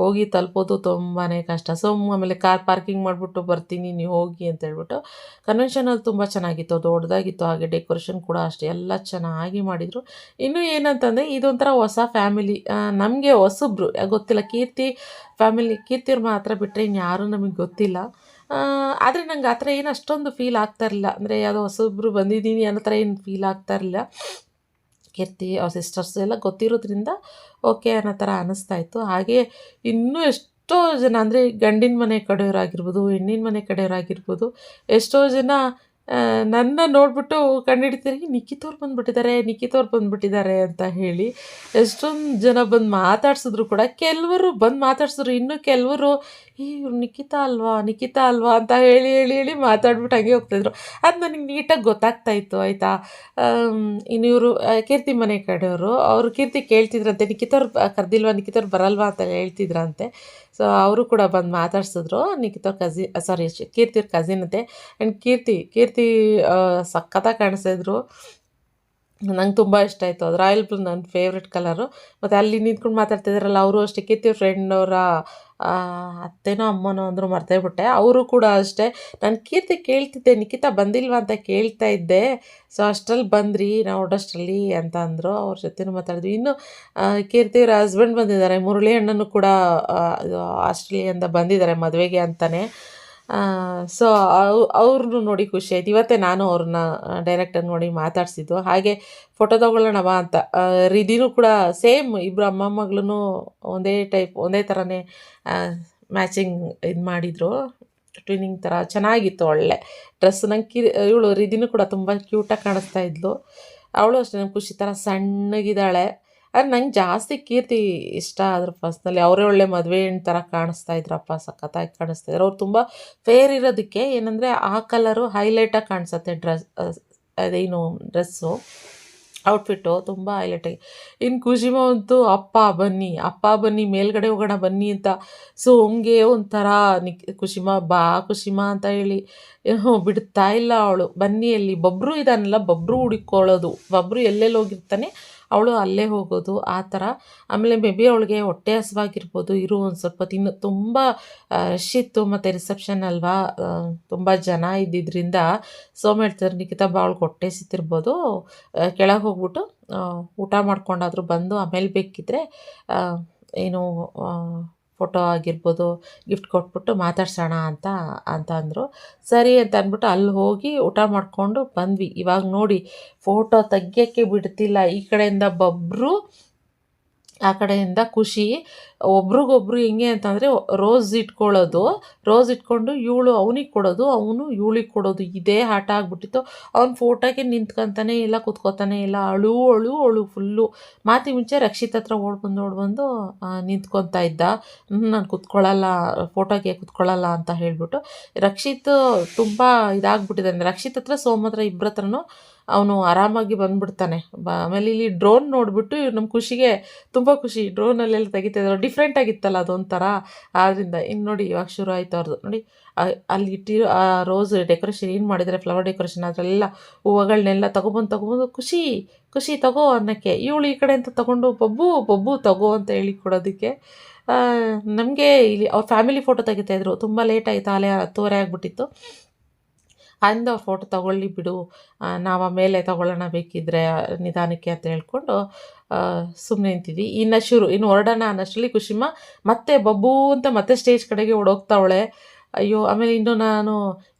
ಹೋಗಿ ತಲುಪೋದು ತುಂಬಾ ಕಷ್ಟ. ಸೊ ಆಮೇಲೆ ಕಾರ್ ಪಾರ್ಕಿಂಗ್ ಮಾಡಿಬಿಟ್ಟು ಬರ್ತೀನಿ, ನೀವು ಹೋಗಿ ಅಂತ ಹೇಳ್ಬಿಟ್ಟು ಕನ್ವೆನ್ಷನಲ್ಲಿ ತುಂಬ ಚೆನ್ನಾಗಿತ್ತು, ದೊಡ್ಡದಾಗಿತ್ತು. ಹಾಗೆ ಡೆಕೋರೇಷನ್ ಕೂಡ ಅಷ್ಟೇ, ಎಲ್ಲ ಚೆನ್ನಾಗಿ ಮಾಡಿದರು. ಇನ್ನೂ ಏನಂತಂದರೆ, ಇದೊಂಥರ ಹೊಸ ಫ್ಯಾಮಿಲಿ ನಮಗೆ ಹೊಸಬ್ರು, ಗೊತ್ತಿಲ್ಲ, ಕೀರ್ತಿ ಫ್ಯಾಮಿಲಿ ಕೀರ್ತಿಯವ್ರು ಮಾತ್ರ ಬಿಟ್ಟರೆ ಇನ್ಯಾರೂ ನಮಗೆ ಗೊತ್ತಿಲ್ಲ. ಆದರೆ ನಂಗೆ ಆ ಥರ ಏನು ಅಷ್ಟೊಂದು ಫೀಲ್ ಆಗ್ತಾ ಇರಲಿಲ್ಲ. ಅಂದರೆ ಯಾವುದೋ ಹೊಸಬ್ರು ಬಂದಿದ್ದೀನಿ ಅನ್ನೋ ಥರ ಏನು ಫೀಲ್ ಆಗ್ತಾ ಇರಲಿಲ್ಲ. ಕೀರ್ತಿ, ಅವ್ರ ಸಿಸ್ಟರ್ಸ್ ಎಲ್ಲ ಗೊತ್ತಿರೋದ್ರಿಂದ ಓಕೆ ಅನ್ನೋ ಥರ ಅನ್ನಿಸ್ತಾ ಇತ್ತು. ಹಾಗೆ ಇನ್ನೂ ಎಷ್ಟೋ ಜನ, ಅಂದರೆ ಗಂಡಿನ ಮನೆ ಕಡೆಯವರಾಗಿರ್ಬೋದು, ಹೆಣ್ಣಿನ ಮನೆ ಕಡೆಯವರಾಗಿರ್ಬೋದು, ಎಷ್ಟೋ ಜನ ನನ್ನ ನೋಡ್ಬಿಟ್ಟು ಕಂಡುಹಿಡಿತಾರೆ ನಿಖಿತವ್ರು ಬಂದುಬಿಟ್ಟಿದ್ದಾರೆ ನಿಖಿತವ್ರು ಬಂದುಬಿಟ್ಟಿದ್ದಾರೆ ಅಂತ ಹೇಳಿ ಎಷ್ಟೊಂದು ಜನ ಬಂದು ಮಾತಾಡ್ಸಿದ್ರು ಕೂಡ ಕೆಲವರು ಬಂದು ಮಾತಾಡ್ಸಿದ್ರು. ಇನ್ನೂ ಕೆಲವರು ಈ ಇವ್ರು ನಿಖಿತಾ ಅಲ್ವಾ ನಿಖಿತಾ ಅಲ್ವಾ ಅಂತ ಹೇಳಿ ಹೇಳಿ ಹೇಳಿ ಮಾತಾಡ್ಬಿಟ್ಟು ಹಾಗೆ ಹೋಗ್ತಾಯಿದ್ರು ಅದು ನನಗೆ ನೀಟಾಗಿ ಗೊತ್ತಾಗ್ತಾ ಇತ್ತು, ಆಯಿತಾ? ಇನ್ನು ಇವರು ಕೀರ್ತಿ ಮನೆ ಕಡೆಯವರು, ಅವರು ಕೀರ್ತಿ ಕೇಳ್ತಿದ್ರಂತೆ, ನಿಖಿತವ್ರು ಕರೆದಿಲ್ವಾ, ನಿಖಿತವ್ರು ಬರಲ್ವಾ ಅಂತ ಹೇಳ್ತಿದ್ರಂತೆ. ಸೊ ಅವರು ಕೂಡ ಬಂದು ಮಾತಾಡ್ಸಿದ್ರು. ನಿಖಿತವ್ರ ಕಝಿ ಸಾರಿ ಕೀರ್ತಿಯವ್ರ ಕಝಿನ್ ಅಂತೆ ಆ್ಯಂಡ್ ಕೀರ್ತಿ ಕೀರ್ತಿ ಸಖತ್ತಾಗಿ ಕಾಣಿಸಿದ್ರು ನಂಗೆ ತುಂಬ ಇಷ್ಟ ಆಯಿತು. ಅದು ರಾಯಲ್ ಬ್ಲೂ ನನ್ನ ಫೇವ್ರೆಟ್ ಕಲರು ಮತ್ತು ಅಲ್ಲಿ ನಿಂತ್ಕೊಂಡು ಮಾತಾಡ್ತಿದ್ರಲ್ಲ, ಅವರು ಅಷ್ಟೇ. ಕೀರ್ತಿ ಫ್ರೆಂಡ್ ಅವರ ಅತ್ತೆನೋ ಅಮ್ಮನೋ ಅಂದರು ಮರ್ತೇಬಿಟ್ಟೆ ಅವರು ಕೂಡ ಅಷ್ಟೇ, ನಾನು ಕೀರ್ತಿ ಕೇಳ್ತಿದ್ದೆ, ನಿಖಿತಾ ಬಂದಿಲ್ವಾ ಅಂತ ಕೇಳ್ತಾ ಇದ್ದೆ. ಸೊ ಅಷ್ಟ್ರಲ್ಲಿ ಬಂದ್ರಿ, ನಾವು ಹೊರಡೋಷ್ಟರಲ್ಲಿ ಅಂತ ಅಂದರು. ಅವ್ರ ಜೊತೆನೂ ಮಾತಾಡಿದ್ವಿ. ಇನ್ನು ಕೀರ್ತಿಯವ್ರ ಹಸ್ಬೆಂಡ್ ಬಂದಿದ್ದಾರೆ. ಮುರಳಿ ಅಣ್ಣನೂ ಕೂಡ ಆಸ್ಟ್ರೇಲಿಯಿಂದ ಬಂದಿದ್ದಾರೆ ಮದುವೆಗೆ ಅಂತಲೇ ಸೊ ಅವ್ರನ್ನೂ ನೋಡಿ ಖುಷಿ ಆಯ್ತು. ಇವತ್ತೇ ನಾನು ಅವ್ರನ್ನ ಡೈರೆಕ್ಟರ್ ನೋಡಿ ಮಾತಾಡಿಸಿದ್ದು. ಹಾಗೆ ಫೋಟೋ ತೊಗೊಳ್ಳೋಣವ ಅಂತ. ರಿದಿನೂ ಕೂಡ ಸೇಮ್ ಇಬ್ಬರು ಅಮ್ಮ ಮಗಳೂ ಒಂದೇ ಟೈಪ್ ಒಂದೇ ಥರನೇ ಮ್ಯಾಚಿಂಗ್ ಇದು ಮಾಡಿದರು. ಟ್ವಿನಿಂಗ್ ಥರ ಚೆನ್ನಾಗಿತ್ತು ಒಳ್ಳೆ ಡ್ರೆಸ್ ನಂಗೆ ಕಿ ಇವಳು ರಿದಿನೂ ಕೂಡ ತುಂಬ ಕ್ಯೂಟಾಗಿ ಕಾಣಿಸ್ತಾ ಇದ್ಲು. ಅವಳು ಅಷ್ಟೇ, ನಂಗೆ ಖುಷಿ. ಥರ ಸಣ್ಣಗಿದ್ದಾಳೆ. ಅದು ನಂಗೆ ಜಾಸ್ತಿ ಕೀರ್ತಿ ಇಷ್ಟ ಅದ್ರ ಫಸ್ಟ್ನಲ್ಲಿ ಅವರೇ ಒಳ್ಳೆ ಮದುವೆ ಥರ ಕಾಣಿಸ್ತಾ ಇದ್ರಪ್ಪ, ಸಖತ್ತಾಗಿ ಕಾಣಿಸ್ತಾ ಇದ್ರು. ಅವ್ರು ತುಂಬ ಫೇರ್ ಇರೋದಕ್ಕೆ ಏನಂದರೆ ಆ ಕಲರು ಹೈಲೈಟಾಗಿ ಕಾಣಿಸುತ್ತೆ ಡ್ರೆಸ್ ಅದೇನು ಡ್ರೆಸ್ಸು ಔಟ್ಫಿಟ್ಟು ತುಂಬ ಹೈಲೈಟಾಗಿ ಇನ್ನು ಕುಶಿಮ ಅಂತೂ ಅಪ್ಪ ಬನ್ನಿ ಅಪ್ಪ ಬನ್ನಿ, ಮೇಲ್ಗಡೆ ಹೋಗೋಣ ಬನ್ನಿ ಅಂತ ಸೊ ಹಂಗೆ ಒಂಥರ ನಿಕ್ ಕುಶಿಮ ಬಾ ಕುಶಿಮ ಅಂತ ಹೇಳಿ ಬಿಡ್ತಾ ಇಲ್ಲ ಅವಳು. ಬನ್ನಿ ಅಲ್ಲಿ. ಬಬ್ರು ಇದಾನಲ್ಲ, ಬಬ್ರು ಹುಡುಕೊಳ್ಳೋದು ಬಬ್ರು ಎಲ್ಲೆಲ್ಲಿ ಹೋಗಿರ್ತಾನೆ? ಅವಳು ಅಲ್ಲೇ ಹೋಗೋದು, ಆ ಥರ. ಆಮೇಲೆ ಮೇ ಬಿ ಅವಳಿಗೆ ಹೊಟ್ಟೆ ಹಸಿವಾಗಿರ್ಬೋದು, ಇರು ಒಂದು ಸ್ವಲ್ಪ. ತಿನ್ನು ತುಂಬ ರಶ್ ಇತ್ತು. ಮತ್ತು ರಿಸೆಪ್ಷನ್ ಅಲ್ವಾ? ತುಂಬ ಜನ ಇದ್ದಿದ್ದರಿಂದ ಸೋಮ ಹೇಳ್ತಾರೆ ನಿಖಿತಾ ಬಾ, ಅವಳಿಗೆ ಹೊಟ್ಟೆ ಸಿತ್ತಿರ್ಬೋದು ಕೆಳಗೆ ಹೋಗ್ಬಿಟ್ಟು ಊಟ ಮಾಡ್ಕೊಂಡಾದರೂ ಬಂದು ಆಮೇಲೆ ಬೇಕಿದ್ದರೆ ಏನು ಫೋಟೋ ಆಗಿರ್ಬೋದು ಗಿಫ್ಟ್ ಕೊಟ್ಬಿಟ್ಟು ಮಾತಾಡ್ಸೋಣ ಅಂತ ಅಂತ ಅಂದರು. ಸರಿ ಅಂತ ಅಂದ್ಬಿಟ್ಟು ಅಲ್ಲಿ ಹೋಗಿ ಊಟ ಮಾಡಿಕೊಂಡು ಬಂದ್ವಿ. ಇವಾಗ ನೋಡಿ ಫೋಟೋ ತೆಗಿಯೋಕ್ಕೆ ಬಿಡ್ತಿಲ್ಲ. ಈ ಕಡೆಯಿಂದ ಬಬ್ರು ಆ ಕಡೆಯಿಂದ ಖುಷಿ. ಒಬ್ರಿಗೊಬ್ರು ಹೆಂಗೆ ಅಂತಂದರೆ ರೋಸ್ ಇಟ್ಕೊಳ್ಳೋದು. ರೋಸ್ ಇಟ್ಕೊಂಡು ಇವಳು ಅವನಿಗೆ ಕೊಡೋದು, ಅವನು ಇವಳಿಗೆ ಕೊಡೋದು. ಇದೇ ಆಟ ಆಗ್ಬಿಟ್ಟಿತ್ತು. ಅವ್ನ ಫೋಟೋಗೆ ನಿಂತ್ಕೊಂತಾನೆ ಇಲ್ಲ, ಕೂತ್ಕೋತಾನೆ ಇಲ್ಲ. ಅಳು ಅಳು ಅಳು ಫುಲ್ಲು. ಮಾತಿ ಮುಂಚೆ ರಕ್ಷಿತ್ ಹತ್ರ ಓಡ್ಬಂದು ಓಡ್ಬಂದು ನಿಂತ್ಕೊತಾ ಇದ್ದ. ನಾನು ಕೂತ್ಕೊಳ್ಳಲ್ಲ, ಫೋಟೋಗೆ ಕೂತ್ಕೊಳ್ಳಲ್ಲ ಅಂತ ಹೇಳಿಬಿಟ್ಟು ರಕ್ಷಿತ್ ತುಂಬ ಇದಾಗ್ಬಿಟ್ಟಿದ್ದಾನೆ. ರಕ್ಷಿತ್ ಹತ್ರ ಸೋಮ ಹತ್ರ ಇಬ್ಬರ ಹತ್ರನೂ ಅವನು ಆರಾಮಾಗಿ ಬಂದ್ಬಿಡ್ತಾನೆ. ಬ, ಆಮೇಲೆ ಇಲ್ಲಿ ಡ್ರೋನ್ ನೋಡಿಬಿಟ್ಟು ನಮ್ಮ ಖುಷಿಗೆ ತುಂಬ ಖುಷಿ. ಡ್ರೋನಲ್ಲೆಲ್ಲ ತೆಗಿತಾಯಿದ್ರು ಡಿಫ್ರೆಂಟ್ ಆಗಿತ್ತಲ್ಲ ಅದೊಂಥರ ಆದ್ದರಿಂದ ಇನ್ನು ನೋಡಿ ಇವಾಗ ಶುರು ಆಯಿತು ಅವ್ರದ್ದು ನೋಡಿ ಅಲ್ಲಿ ಇಟ್ಟಿರೋ ಆ ರೋಸ್ ಡೆಕೋರೇಷನ್ ಏನು ಮಾಡಿದರೆ? ಫ್ಲವರ್ ಡೆಕೋರೇಷನ್ ಅದರೆಲ್ಲ ಹೂವುಗಳನ್ನೆಲ್ಲ ತೊಗೊಬಂದು ತೊಗೊಬಂದು ಖುಷಿ ಖುಷಿ ತಗೋ ಅನ್ನೋಕ್ಕೆ. ಇವಳು ಈ ಕಡೆ ಅಂತ ತೊಗೊಂಡು, ಬಬ್ಬು ಬಬ್ಬು ತಗೋ ಅಂತ ಹೇಳಿ ಕೊಡೋದಕ್ಕೆ. ನಮಗೆ ಇಲ್ಲಿ ಅವ್ರ ಫ್ಯಾಮಿಲಿ ಫೋಟೋ ತೆಗಿತಾಯಿದ್ರು ತುಂಬ ಲೇಟ್ ಆಯಿತು. ಅಲೆ ಹತ್ತುವರೆ ಆಗಿಬಿಟ್ಟಿತ್ತು. ಅಂದ ಫೋಟೋ ತಗೊಳ್ಳಿ ಬಿಡು. ನಾವು ಆಮೇಲೆ ತಗೊಳ್ಳೋಣ ಬೇಕಿದ್ರೆ ನಿಧಾನಕ್ಕೆ ಅಂತ ಹೇಳ್ಕೊಂಡು ಸುಮ್ಮನೆ ನಿಂತಿದ್ವಿ. ಇನ್ನು ಶುರು ಇನ್ನು ಹೊರಡೋಣ ಅನ್ನೋಷ್ಟರಲ್ಲಿ ಖುಷಿಮ್ಮ ಮತ್ತೆ ಬಬ್ಬು ಅಂತ ಮತ್ತೆ ಸ್ಟೇಜ್ ಕಡೆಗೆ ಓಡೋಗ್ತಾವಳೆ. ಅಯ್ಯೋ, ಆಮೇಲೆ ಇನ್ನು ನಾನು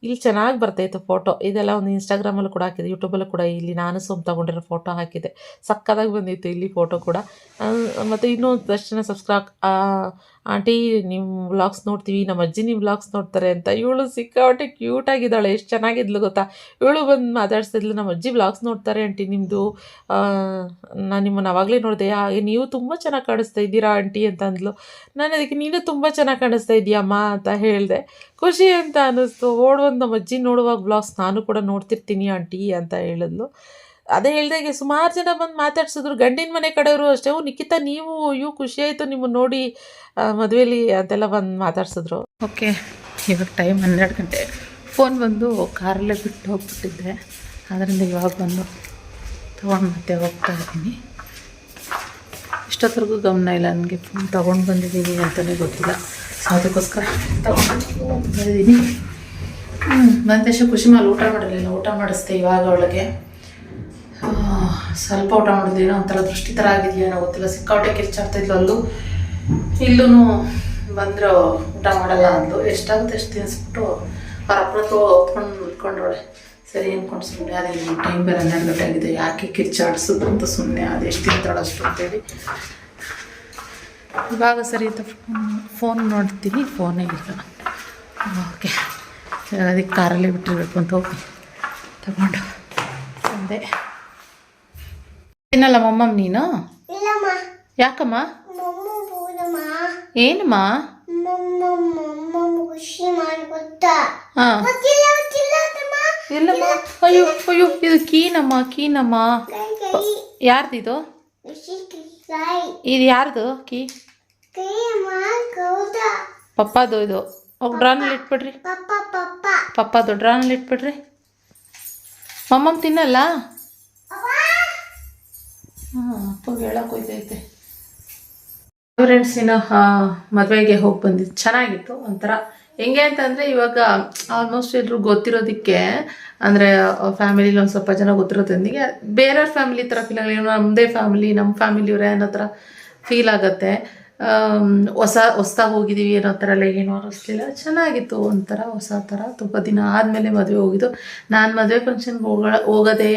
ಇಲ್ಲಿ ಚೆನ್ನಾಗಿ ಬರ್ತಾಯಿತ್ತು ಫೋಟೋ ಇದೆಲ್ಲ ಒಂದು ಇನ್ಸ್ಟಾಗ್ರಾಮಲ್ಲಿ ಕೂಡ ಹಾಕಿದೆ ಯೂಟ್ಯೂಬಲ್ಲೂ ಕೂಡ ಇಲ್ಲಿ ನಾನು ಸುಮ್ ತಗೊಂಡಿರೋ ಫೋಟೋ ಹಾಕಿದೆ. ಸಕ್ಕದಾಗಿ ಬಂದಿತ್ತು ಇಲ್ಲಿ ಫೋಟೋ ಕೂಡ. ಮತ್ತು ಇನ್ನೂ ಒಂದಷ್ಟು ಜನ ಸಬ್ಸ್ಕ್ರೈಬ್ ಆಂಟಿ ನಿಮ್ಮ ವ್ಲಾಗ್ಸ್ ನೋಡ್ತೀವಿ, ನಮ್ಮ ಅಜ್ಜಿ ನಿಮ್ಮ ವ್ಲಾಗ್ಸ್ ನೋಡ್ತಾರೆ ಅಂತ. ಇವಳು ಸಿಕ್ಕಾಪಟ್ಟೆ ಕ್ಯೂಟ್ ಆಗಿದ್ದಾಳೆ, ಎಷ್ಟು ಚೆನ್ನಾಗಿದ್ಲು ಗೊತ್ತಾ? ಇವಳು ಬಂದು ಮಾತಾಡ್ಸಿದ್ಲು ನಮ್ಮ ಅಜ್ಜಿ ವ್ಲಾಗ್ಸ್ ನೋಡ್ತಾರೆ ಆಂಟಿ ನಿಮ್ಮದು ನಾನು ನಿಮ್ಮನ್ನು ಅವಾಗಲೇ ನೋಡಿದೆ. ಹಾಗೆ ನೀವು ತುಂಬ ಚೆನ್ನಾಗಿ ಕಾಣಿಸ್ತಾ ಇದ್ದೀರಾ ಆಂಟಿ ಅಂತ ಅಂದ್ಲು. ನಾನು ಅದಕ್ಕೆ, ನೀನು ತುಂಬ ಚೆನ್ನಾಗಿ ಕಾಣಿಸ್ತಾ ಇದೆಯಮ್ಮ ಅಂತ ಹೇಳಿದೆ. ಖುಷಿ ಅಂತ ಅನ್ನಿಸ್ತು. ಓಡ್ಬಂದು ನಮ್ಮ ಅಜ್ಜಿ ನೋಡುವಾಗ ಬ್ಲಾಗ್ಸ್ ನಾನು ಕೂಡ ನೋಡ್ತಿರ್ತೀನಿ ಆಂಟಿ ಅಂತ ಹೇಳಿದ್ಲು. ಅದೇ ಹೇಳಿದಾಗೆ ಸುಮಾರು ಜನ ಬಂದು ಮಾತಾಡ್ಸಿದ್ರು. ಗಂಡಿನ ಮನೆ ಕಡೆಯವರು ಅಷ್ಟೇ. ಓ ನಿಖಿತಾ ನೀವು ಅಯ್ಯೋ ಖುಷಿ ಆಯಿತು ನಿಮ್ಮನ್ನು ನೋಡಿ ಮದುವೆಯಲ್ಲಿ ಅಂತೆಲ್ಲ ಬಂದು ಮಾತಾಡ್ಸಿದ್ರು. ಓಕೆ ಇವಾಗ ಟೈಮ್ ಹನ್ನೆರಡು ಗಂಟೆ. ಫೋನ್ ಬಂದು ಕಾರಲ್ಲೇ ಬಿಟ್ಟು ಹೋಗ್ಬಿಟ್ಟಿದ್ದೆ. ಅದರಿಂದ ಇವಾಗ ಬಂದು ತೊಗೊಂಡು ಮತ್ತೆ ಹೋಗ್ತಾ ಇದ್ದೀನಿ. ಇಷ್ಟೊತ್ತರೆಗೂ ಗಮನ ಇಲ್ಲ ನನಗೆ ಫೋನ್ ತೊಗೊಂಡು ಬಂದಿದ್ದೀನಿ ಅಂತಲೇ ಗೊತ್ತಿಲ್ಲ. ಅದಕ್ಕೋಸ್ಕರ ತೊಗೊಂಡು ಬಂದಿದ್ದೀನಿ ಹ್ಞೂ ಮತ್ತೆ ಖುಷಿ ಮೇಲೆ ಊಟ ಮಾಡಿರಲಿಲ್ಲ ಊಟ ಮಾಡಿಸ್ದೆ ಇವಾಗ ಆ, ಸ್ವಲ್ಪ ಊಟ ಮಾಡಿದ್ವಿ ಒಂಥರ ದೃಷ್ಟಿ ಥರ ಆಗಿದೆಯಾ ಗೊತ್ತಿಲ್ಲ. ಸಿಕ್ಕಾಪಟ್ಟೆ ಕಿರ್ಚಾಡ್ತಿದ್ಲು ಅಲ್ಲೂ. ಇಲ್ಲೂ ಬಂದರು ಊಟ ಮಾಡಲ್ಲ ಅಂದ್ಲು. ಎಷ್ಟಾಗುತ್ತೆ ಎಷ್ಟು ತಿನ್ನಿಸ್ಬಿಟ್ಟು ಅವ್ರ ಹತ್ರ ಹೊತ್ಕೊಂಡು ಉಳ್ಕೊಂಡವಳೆ ಸರಿ ಅಂದ್ಕೊಂಡು ಸುಮ್ಮನೆ ಅದೇ ಟೈಮ್ ಬೇರೆ ಹನ್ನೆರಡು ಗಂಟೆ ಆಗಿದೆ. ಯಾಕೆ ಕಿರ್ಚಾಡ್ಸಿದ್ರು ಅಂತ ಸುಮ್ಮನೆ ಅದು ಎಷ್ಟು ತಿಂತಾಳೆ ಅಷ್ಟು ಅಂತೇಳಿ ಇವಾಗ ಸರಿ ಅಂತ ಫೋನ್ ನೋಡ್ತೀನಿ. ಫೋನೇ ಇಲ್ಲ. ಓಕೆ. ಅದಕ್ಕೆ ಕಾರಲ್ಲೇ ಬಿಟ್ಟಿರಬೇಕು ಅಂತ ಹೋಗಿ ತಗೊಂಡು. ಬಂದೆ ಮಾಡ್ಕೊತಾ ಹಾಂ ಗೊತ್ತಿಲ್ಲ ಗೊತ್ತಿಲ್ಲ ತಮ್ಮ ಇಲ್ಲಮ್ಮ ಅಯ್ಯೋ ಅಯ್ಯೋ ಇದು ಕೀನಮ್ಮ ಕೀನಮ್ಮ ಕೈ ಕೈ ಯಾರ್ದಿದು ಖುಷಿ ಕೈ ಇದು ಯಾರ್ದು ಕೀ ಕೈ ಅಮ್ಮ ಕೌದ ಪಪ್ಪದು ಇದು ಹೋಗಿ ಡ್ರಾನಲ್ಲಿ ಇಟ್ಬಿಡ್ರಿ ಪಪ್ಪ ಪಪ್ಪ ಪಪ್ಪದು ಡ್ರಾನಲ್ಲಿ ಇಟ್ಬಿಡ್ರಿ ಮಮ್ಮಮ್ಮ ತಿನ್ನಲ್ಲ ಹಾಂ ಅಪ್ಪಗೆ ಹೇಳಕ್ಕೆ ಹೋಯ್ತೈತೆ. ಫ್ರೆಂಡ್ಸಿನ ಮದುವೆಗೆ ಹೋಗಿ ಬಂದಿದ್ದು ಚೆನ್ನಾಗಿತ್ತು ಒಂಥರ. ಹೆಂಗೆ ಅಂತಂದರೆ ಇವಾಗ ಆಲ್ಮೋಸ್ಟ್ ಎಲ್ಲರೂ ಗೊತ್ತಿರೋದಕ್ಕೆ, ಅಂದರೆ ಫ್ಯಾಮಿಲಿಲಿ ಒಂದು ಸ್ವಲ್ಪ ಜನ ಗೊತ್ತಿರೋದ್ರೊಂದಿಗೆ ಬೇರೆಯವ್ರ ಫ್ಯಾಮಿಲಿ ಥರ ಫೀಲ್ ಆಗಲಿ ನಮ್ಮದೇ ಫ್ಯಾಮಿಲಿ ನಮ್ಮ ಫ್ಯಾಮಿಲಿಯವರೇ ಅನ್ನೋ ಥರ ಫೀಲ್ ಆಗುತ್ತೆ. ಹೊಸ ಹೊಸ್ದಾಗಿ ಹೋಗಿದ್ದೀವಿ ಅನ್ನೋ ಥರ ಎಲ್ಲ ಏನೂ ಅನ್ನಿಸ್ಲಿಲ್ಲ ಚೆನ್ನಾಗಿತ್ತು ಒಂಥರ ಹೊಸ ಥರ, ತುಂಬ ದಿನ ಆದಮೇಲೆ ಮದುವೆ ಹೋಗಿದ್ದು. ನಾನು ಮದುವೆ ಫಂಕ್ಷನ್ಗೆ ಹೋಗ, ಹೋಗೋದೇ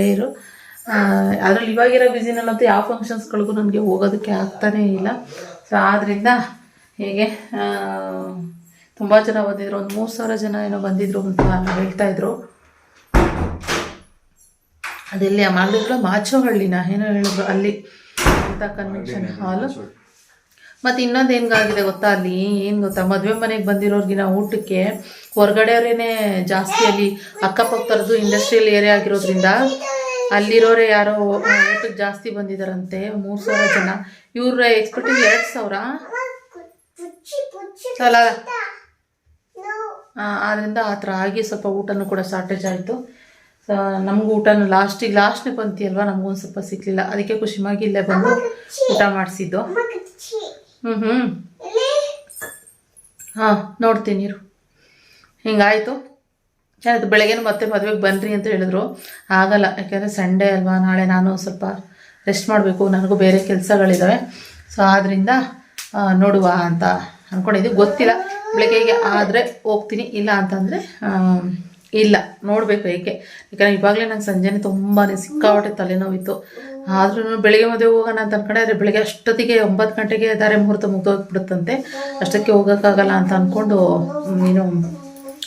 ರೇರು. ಅದರಲ್ಲಿ ಇವಾಗಿರೋ ಬ್ಯುಸಿನಲ್ಲಂತೂ ಯಾವ ಫಂಕ್ಷನ್ಸ್ಗಳಿಗೂ ನನಗೆ ಹೋಗೋದಕ್ಕೆ ಆಗ್ತಾನೇ ಇಲ್ಲ. ಸೊ ಆದ್ದರಿಂದ ಹೇಗೆ ತುಂಬ ಜನ ಬಂದಿದ್ರು. ಒಂದು ಮೂರು ಸಾವಿರ ಜನ ಏನೋ ಬಂದಿದ್ರು ಅಂತ ಹೇಳ್ತಾ ಇದ್ರು. ಅದೆಲ್ಲಿ ಮಾಡಿದ್ರು ಮಾಚೋಹಳ್ಳಿನ ಏನೋ ಹೇಳಿದ್ರು ಅಲ್ಲಿ ಅಂತ ಕನ್ವೆನ್ಷನ್ ಹಾಲು ಮತ್ತು ಇನ್ನೊಂದು ಹೆಂಗಾಗಿದೆ ಗೊತ್ತಾ ಅಲ್ಲಿ? ಏನು ಗೊತ್ತಾ? ಮದುವೆ ಮನೆಗೆ ಬಂದಿರೋರ್ಗಿನ ಊಟಕ್ಕೆ ಹೊರಗಡೆಯವರೇನೆ ಜಾಸ್ತಿ ಅಲ್ಲಿ ಅಕ್ಕಪಕ್ಕದವ್ರದ್ದು ಇಂಡಸ್ಟ್ರಿಯಲ್ ಏರಿಯಾ ಆಗಿರೋದ್ರಿಂದ ಅಲ್ಲಿರೋರೇ ಯಾರೋ ಊಟಕ್ಕೆ ಜಾಸ್ತಿ ಬಂದಿದ್ದಾರಂತೆ ಮೂರು ಸಾವಿರ ಜನ. ಇವ್ರ ಎಕ್ಸ್ಪೆಕ್ಟಿಂಗ್ ಎರಡು ಸಾವಿರ. ಅಲ್ಲ ಆದ್ದರಿಂದ ಆ ಥರ ಆಗಿ ಸ್ವಲ್ಪ ಊಟನೂ ಕೂಡ ಶಾರ್ಟೇಜ್ ಆಯಿತು. ನಮಗೂ ಊಟನೂ ಲಾಸ್ಟಿಗೆ ಲಾಸ್ಟ್ನೇ ಬಂತಿ ಅಲ್ವಾ ನಮಗೊಂದು ಸ್ವಲ್ಪ ಸಿಕ್ಕಲಿಲ್ಲ ಅದಕ್ಕೆ ಖುಷಿಯಾಗಿ ಇಲ್ಲೇ ಬಂದು ಊಟ ಮಾಡಿಸಿದ್ದು. ಹ್ಞೂ ಹ್ಞೂ ಹಾಂ, ನೋಡ್ತೀನಿ ಇರು. ಹಿಂಗಾಯಿತು. ಏನಾಯ್ತು ಬೆಳಗ್ಗೆ ಮತ್ತೆ ಮದುವೆಗೆ ಬನ್ನಿರಿ ಅಂತ ಹೇಳಿದ್ರು. ಆಗಲ್ಲ, ಯಾಕೆಂದರೆ ಸಂಡೇ ಅಲ್ವಾ, ನಾಳೆ ನಾನು ಸ್ವಲ್ಪ ರೆಸ್ಟ್ ಮಾಡಬೇಕು, ನನಗೂ ಬೇರೆ ಕೆಲಸಗಳಿದ್ದಾವೆ ಸೊ ಆದ್ದರಿಂದ ನೋಡುವ ಅಂತ ಅಂದ್ಕೊಂಡಿದ್ದೀವಿ ಗೊತ್ತಿಲ್ಲ ಬೆಳಗ್ಗೆಗೆ ಆದರೆ ಹೋಗ್ತೀನಿ, ಇಲ್ಲ ಅಂತಂದರೆ ಇಲ್ಲ, ನೋಡಬೇಕು ಏಕೆ. ಯಾಕಂದರೆ ಇವಾಗಲೇ ನಂಗೆ ಸಂಜೆನೇ ತುಂಬಾ ಸಿಕ್ಕಾಪಟ್ಟೆ ತಲೆನೋವಿತ್ತು. ಆದ್ರೂ ಬೆಳಗ್ಗೆ ಮದುವೆ ಹೋಗೋಣ ಅಂತ ಅನ್ಕೊಂಡ್ರೆ ಬೆಳಗ್ಗೆ ಅಷ್ಟೊತ್ತಿಗೆ ಒಂಬತ್ತು ಗಂಟೆಗೆ ಧಾರೆ ಮುಹೂರ್ತ ಮುಗ್ದೋಗ್ಬಿಡುತ್ತಂತೆ. ಅಷ್ಟಕ್ಕೆ ಹೋಗೋಕ್ಕಾಗಲ್ಲ ಅಂತ ಅಂದ್ಕೊಂಡು ನೀನು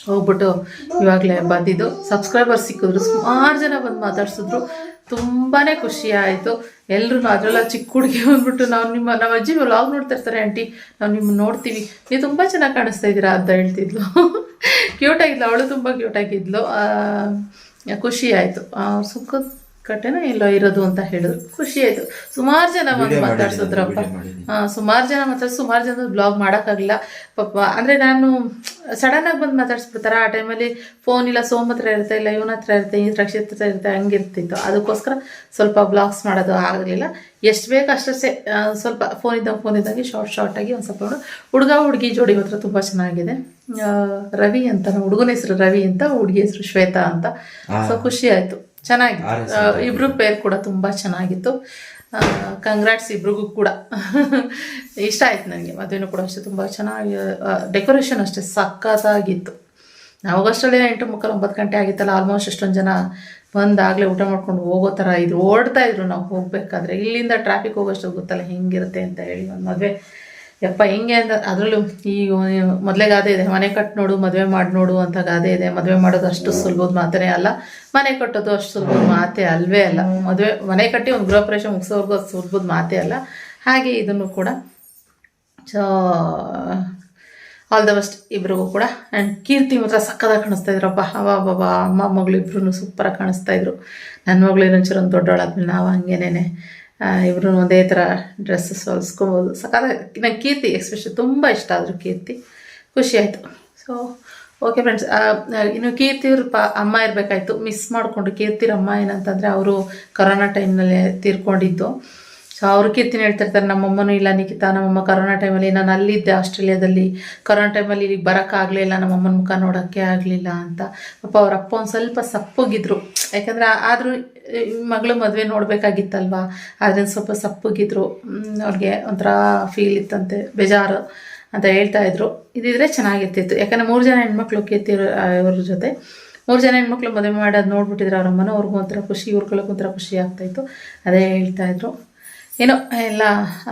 ಹೋಗ್ಬಿಟ್ಟು ಇವಾಗಲೇ ಬಂದಿದ್ದು. ಸಬ್ಸ್ಕ್ರೈಬರ್ ಸಿಕ್ಕಿದ್ರು. ಸುಮಾರು ಜನ ಬಂದು ಮಾತಾಡ್ಸಿದ್ರು. ತುಂಬಾ ಖುಷಿ ಆಯಿತು. ಎಲ್ಲರೂ ಅದರಲ್ಲ ಚಿಕ್ಕ ಹುಡುಗಿ ಬಂದ್ಬಿಟ್ಟು ನಾವು ನಿಮ್ಮ ನಮ್ಮ ಅಜ್ಜಿ ವ್ಲಾಗ್ ನೋಡ್ತಾ ಇರ್ತಾರೆ, ಆಂಟಿ, ನಾವು ನಿಮ್ಮ ನೋಡ್ತೀವಿ. ನೀವು ತುಂಬ ಚೆನ್ನಾಗಿ ಕಾಣಿಸ್ತಾ ಇದ್ದೀರಾ? ಅಂತ ಹೇಳ್ತಿದ್ಲು. (laughs) ಕ್ಯೂಟಾಗಿದ್ಲು ಅವಳು ತುಂಬ ಕ್ಯೂಟಾಗಿದ್ಲು ಖುಷಿ ಆಯಿತು. ಸುಖದ ಕಟ್ಟೆನ ಎಲ್ಲೋ ಇರೋದು ಅಂತ ಹೇಳಿದ್ರು. ಖುಷಿ ಆಯ್ತು. ಸುಮಾರು ಜನ ಬಂದು ಮಾತಾಡ್ಸಿದ್ರಪ್ಪ ಸುಮಾರು ಜನ ಮಾತಾಡ್ಸಿ ಸುಮಾರು ಜನ ಬ್ಲಾಗ್ ಮಾಡೋಕ್ಕಾಗಲಿಲ್ಲ. ಪಾಪ ಅಂದರೆ ನಾನು ಸಡನ್ನಾಗಿ ಬಂದು ಮಾತಾಡ್ಸ್ಬಿಡ್ತಾರೆ? ಆ ಟೈಮಲ್ಲಿ ಫೋನ್ ಇಲ್ಲ ಸೋಮ್ ಹತ್ರ ಇರುತ್ತೆ ಇಲ್ಲ ಇವನ ಹತ್ರ ಇರುತ್ತೆ ಈ ರಕ್ಷಿತ್ರ ಹತ್ರ ಇರುತ್ತೆ ಹಂಗಿರ್ತಿತ್ತು ಅದಕ್ಕೋಸ್ಕರ ಸ್ವಲ್ಪ ಬ್ಲಾಗ್ಸ್ ಮಾಡೋದು ಆಗಲಿಲ್ಲ. ಎಷ್ಟು ಬೇಕು ಅಷ್ಟೇ ಸ್ವಲ್ಪ ಫೋನ್ ಇದ್ದಂಗೆ ಫೋನ್ ಇದ್ದಂಗೆ ಶಾರ್ಟ್ ಶಾರ್ಟ್ ಆಗಿ ಒಂದು ಸ್ವಲ್ಪ ನೋಡಿ. ಹುಡುಗ ಹುಡುಗಿ ಜೋಡಿ ಮಾತ್ರ ತುಂಬ ಚೆನ್ನಾಗಿದೆ. ರವಿ ಅಂತ ಹುಡುಗನ ಹೆಸರು ರವಿ ಅಂತ ಹುಡುಗಿ ಹೆಸರು ಶ್ವೇತಾ ಅಂತ. ಸೊ ಖುಷಿ ಆಯಿತು. ಚೆನ್ನಾಗಿತ್ತು. ಇಬ್ರು ಪೇರ್ ಕೂಡ ತುಂಬ ಚೆನ್ನಾಗಿತ್ತು. ಕಂಗ್ರಾಟ್ಸ್ ಇಬ್ರಿಗೂ ಕೂಡ. (laughs) ಇಷ್ಟ ಆಯ್ತು ನನಗೆ ಮದುವೆನೂ ಕೂಡ ಅಷ್ಟೇ ತುಂಬ ಚೆನ್ನಾಗಿ ಡೆಕೋರೇಷನ್ ಅಷ್ಟೇ ಸಖತ್ತಾಗಿತ್ತು. ನಾವಾಗಷ್ಟೇ ಎಂಟು ಮುಕ್ಕಾಲು ಒಂಬತ್ತು ಗಂಟೆ ಆಗಿತ್ತಲ್ಲ ಆಲ್ಮೋಸ್ಟ್ ಎಷ್ಟೊಂದು ಜನ ಬಂದಾಗಲೇ ಊಟ ಮಾಡ್ಕೊಂಡು ಹೋಗೋ ಥರ ಇದ್ರು ಓಡ್ತಾ ಇದ್ರು ನಾವು ಹೋಗಬೇಕಾದ್ರೆ. ಇಲ್ಲಿಂದ ಟ್ರಾಫಿಕ್ ಹೋಗೋಷ್ಟು ಗೊತ್ತಲ್ಲ ಹೆಂಗಿರುತ್ತೆ ಅಂತ ಹೇಳಿ ಒಂದು ಮದುವೆ. ಯಪ್ಪ, ಹೆಂಗೆ ಅಂತ ಅದರಲ್ಲೂ ಈ ಮೊದಲೇ ಗಾದೆ ಇದೆ, ಮನೆ ಕಟ್ಟು ನೋಡು, ಮದುವೆ ಮಾಡಿ ನೋಡು ಅಂತ ಗಾದೆ ಇದೆ. ಮದುವೆ ಮಾಡೋದು ಅಷ್ಟು ಸುಲಭದ ಮಾತೇ ಅಲ್ಲ, ಮನೆ ಕಟ್ಟೋದು ಅಷ್ಟು ಸುಲಭದ ಮಾತೇ ಅಲ್ವೇ ಅಲ್ಲ. ಮದುವೆ, ಮನೆ ಕಟ್ಟಿ ಒಂದು ಗೃಹ ಪ್ರವೇಶ ಮುಗಿಸೋವರೆಗೂ ಅದು ಸುಲಭದ ಮಾತೇ ಅಲ್ಲ. ಹಾಗೆ ಇದನ್ನು ಕೂಡ ಸೊ ಆಲ್ ದ ಬೆಸ್ಟ್ ಇಬ್ರಿಗೂ ಕೂಡ. ಆ್ಯಂಡ್ ಕೀರ್ತಿ ಮಾತ್ರ ಸಕ್ಕದಾಗಿ ಕಾಣಿಸ್ತಾ ಇದ್ರಪ್ಪ ಅವ ಬಾಬಾ ಅಮ್ಮ, ಮಗಳು ಇಬ್ರು ಸೂಪರಾಗಿ ಕಾಣಿಸ್ತಾ ಇದ್ರು. ನನ್ನ ಮಗಳು ಇನ್ನೊಂಚೂರು ಒಂದು ದೊಡ್ಡವಳಾದ್ಮೇಲೆ, ನಾವು ಹಂಗೇನೆ ಇಬ್ರು ಒಂದೇ ಥರ ಡ್ರೆಸ್ಸಸ್ ಹೊಲಿಸ್ಕೊಬೋದು. ಸಕ್ಕದಾಗಿ ನಂಗೆ ಕೀರ್ತಿ ಎಕ್ಸ್ಪೆಷಲಿ ತುಂಬ ಇಷ್ಟ ಆದರು ಕೀರ್ತಿ. ಖುಷಿ ಆಯಿತು. ಸೊ ಓಕೆ ಫ್ರೆಂಡ್ಸ್ ಇನ್ನು ಕೀರ್ತಿಯವ್ರ ಪ, ಅಮ್ಮ ಇರಬೇಕಾಯ್ತು. ಮಿಸ್ ಮಾಡಿಕೊಂಡು ಕೀರ್ತಿರ ಅಮ್ಮ ಏನಂತಂದರೆ, ಅವರು ಕರೋನಾ ಟೈಮ್ನಲ್ಲಿ ತೀರ್ಕೊಂಡಿದ್ದು. ಸೊ ಅವ್ರ ಕೀರ್ತಿನ ಹೇಳ್ತಿರ್ತಾರೆ, ನಮ್ಮಮ್ಮನೂ ಇಲ್ಲ ನಿಖಿತಾ, ನಮ್ಮಮ್ಮ ಕರೋನಾ ಟೈಮಲ್ಲಿ ನಾನು ಅಲ್ಲಿದ್ದೆ ಆಸ್ಟ್ರೇಲಿಯಾದಲ್ಲಿ. ಕರೋನಾ ಟೈಮಲ್ಲಿ ಇಲ್ಲಿಗೆ ಬರೋಕ್ಕಾಗಲಿಲ್ಲ ನಮ್ಮಮ್ಮನ ಮುಖ ನೋಡೋಕ್ಕೆ ಆಗಲಿಲ್ಲ ಅಂತ. ಪಾಪ ಅವ್ರ ಅಪ್ಪ ಒಂದು ಸ್ವಲ್ಪ ಸಪ್ಪಗಿದ್ರು. ಯಾಕಂದರೆ ಆದರೂ ಮಗಳು ಮದುವೆ ನೋಡಬೇಕಾಗಿತ್ತಲ್ವಾ? ಆದ್ರಿಂದ ಸ್ವಲ್ಪ ಸಪ್ಪಗಿದ್ರು. ಅವ್ರಿಗೆ ಒಂಥರ ಫೀಲ್ ಇತ್ತಂತೆ, ಬೇಜಾರು ಅಂತ ಹೇಳ್ತಾ ಇದ್ರು. ಇದಿದ್ರೆ ಚೆನ್ನಾಗಿರ್ತಿತ್ತು. ಯಾಕಂದರೆ ಮೂರು ಜನ ಹೆಣ್ಮಕ್ಳು ಕೇತಿರು ಇವ್ರ ಜೊತೆ. ಮೂರು ಜನ ಹೆಣ್ಮಕ್ಳು ಮದುವೆ ಮಾಡೋದು ನೋಡ್ಬಿಟ್ಟಿದ್ರೆ ಅವ್ರ ಅಮ್ಮನೂ ಅವ್ರಿಗೂ ಒಂಥರ ಖುಷಿ, ಇವ್ರುಗಳಿಗೂ ಒಂಥರ ಖುಷಿ ಆಗ್ತಾಯಿತ್ತು ಅದೇ ಹೇಳ್ತಾ ಇದ್ರು. ಏನೋ, ಎಲ್ಲ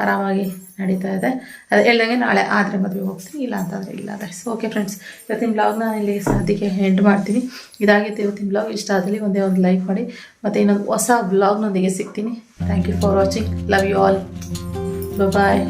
ಆರಾಮಾಗಿ ನಡೀತಾ ಇದೆ. ಅದು ಹೇಳ್ದಂಗೆ ನಾಳೆ ಆದರೆ ಮದುವೆ ಹೋಗ್ತೀನಿ, ಇಲ್ಲ ಅಂತಂದರೆ ಇಲ್ಲ ದಟ್ಸ್ ಓಕೆ ಫ್ರೆಂಡ್ಸ್ ಇವತ್ತಿನ ಬ್ಲಾಗ್ನ ಇಲ್ಲಿ ಸದ್ಯಕ್ಕೆ ಎಂಡ್ ಮಾಡ್ತೀನಿ. ಇದಾಗಿತ್ತು ಇವತ್ತಿನ ಬ್ಲಾಗ್ ಇಷ್ಟ ಆದಲ್ಲಿ ಒಂದೇ ಒಂದು ಲೈಕ್ ಮಾಡಿ. ಮತ್ತು ಇನ್ನೊಂದು ಹೊಸ ಬ್ಲಾಗ್ನೊಂದಿಗೆ ಸಿಗ್ತೀನಿ. Thank you for watching love you all bye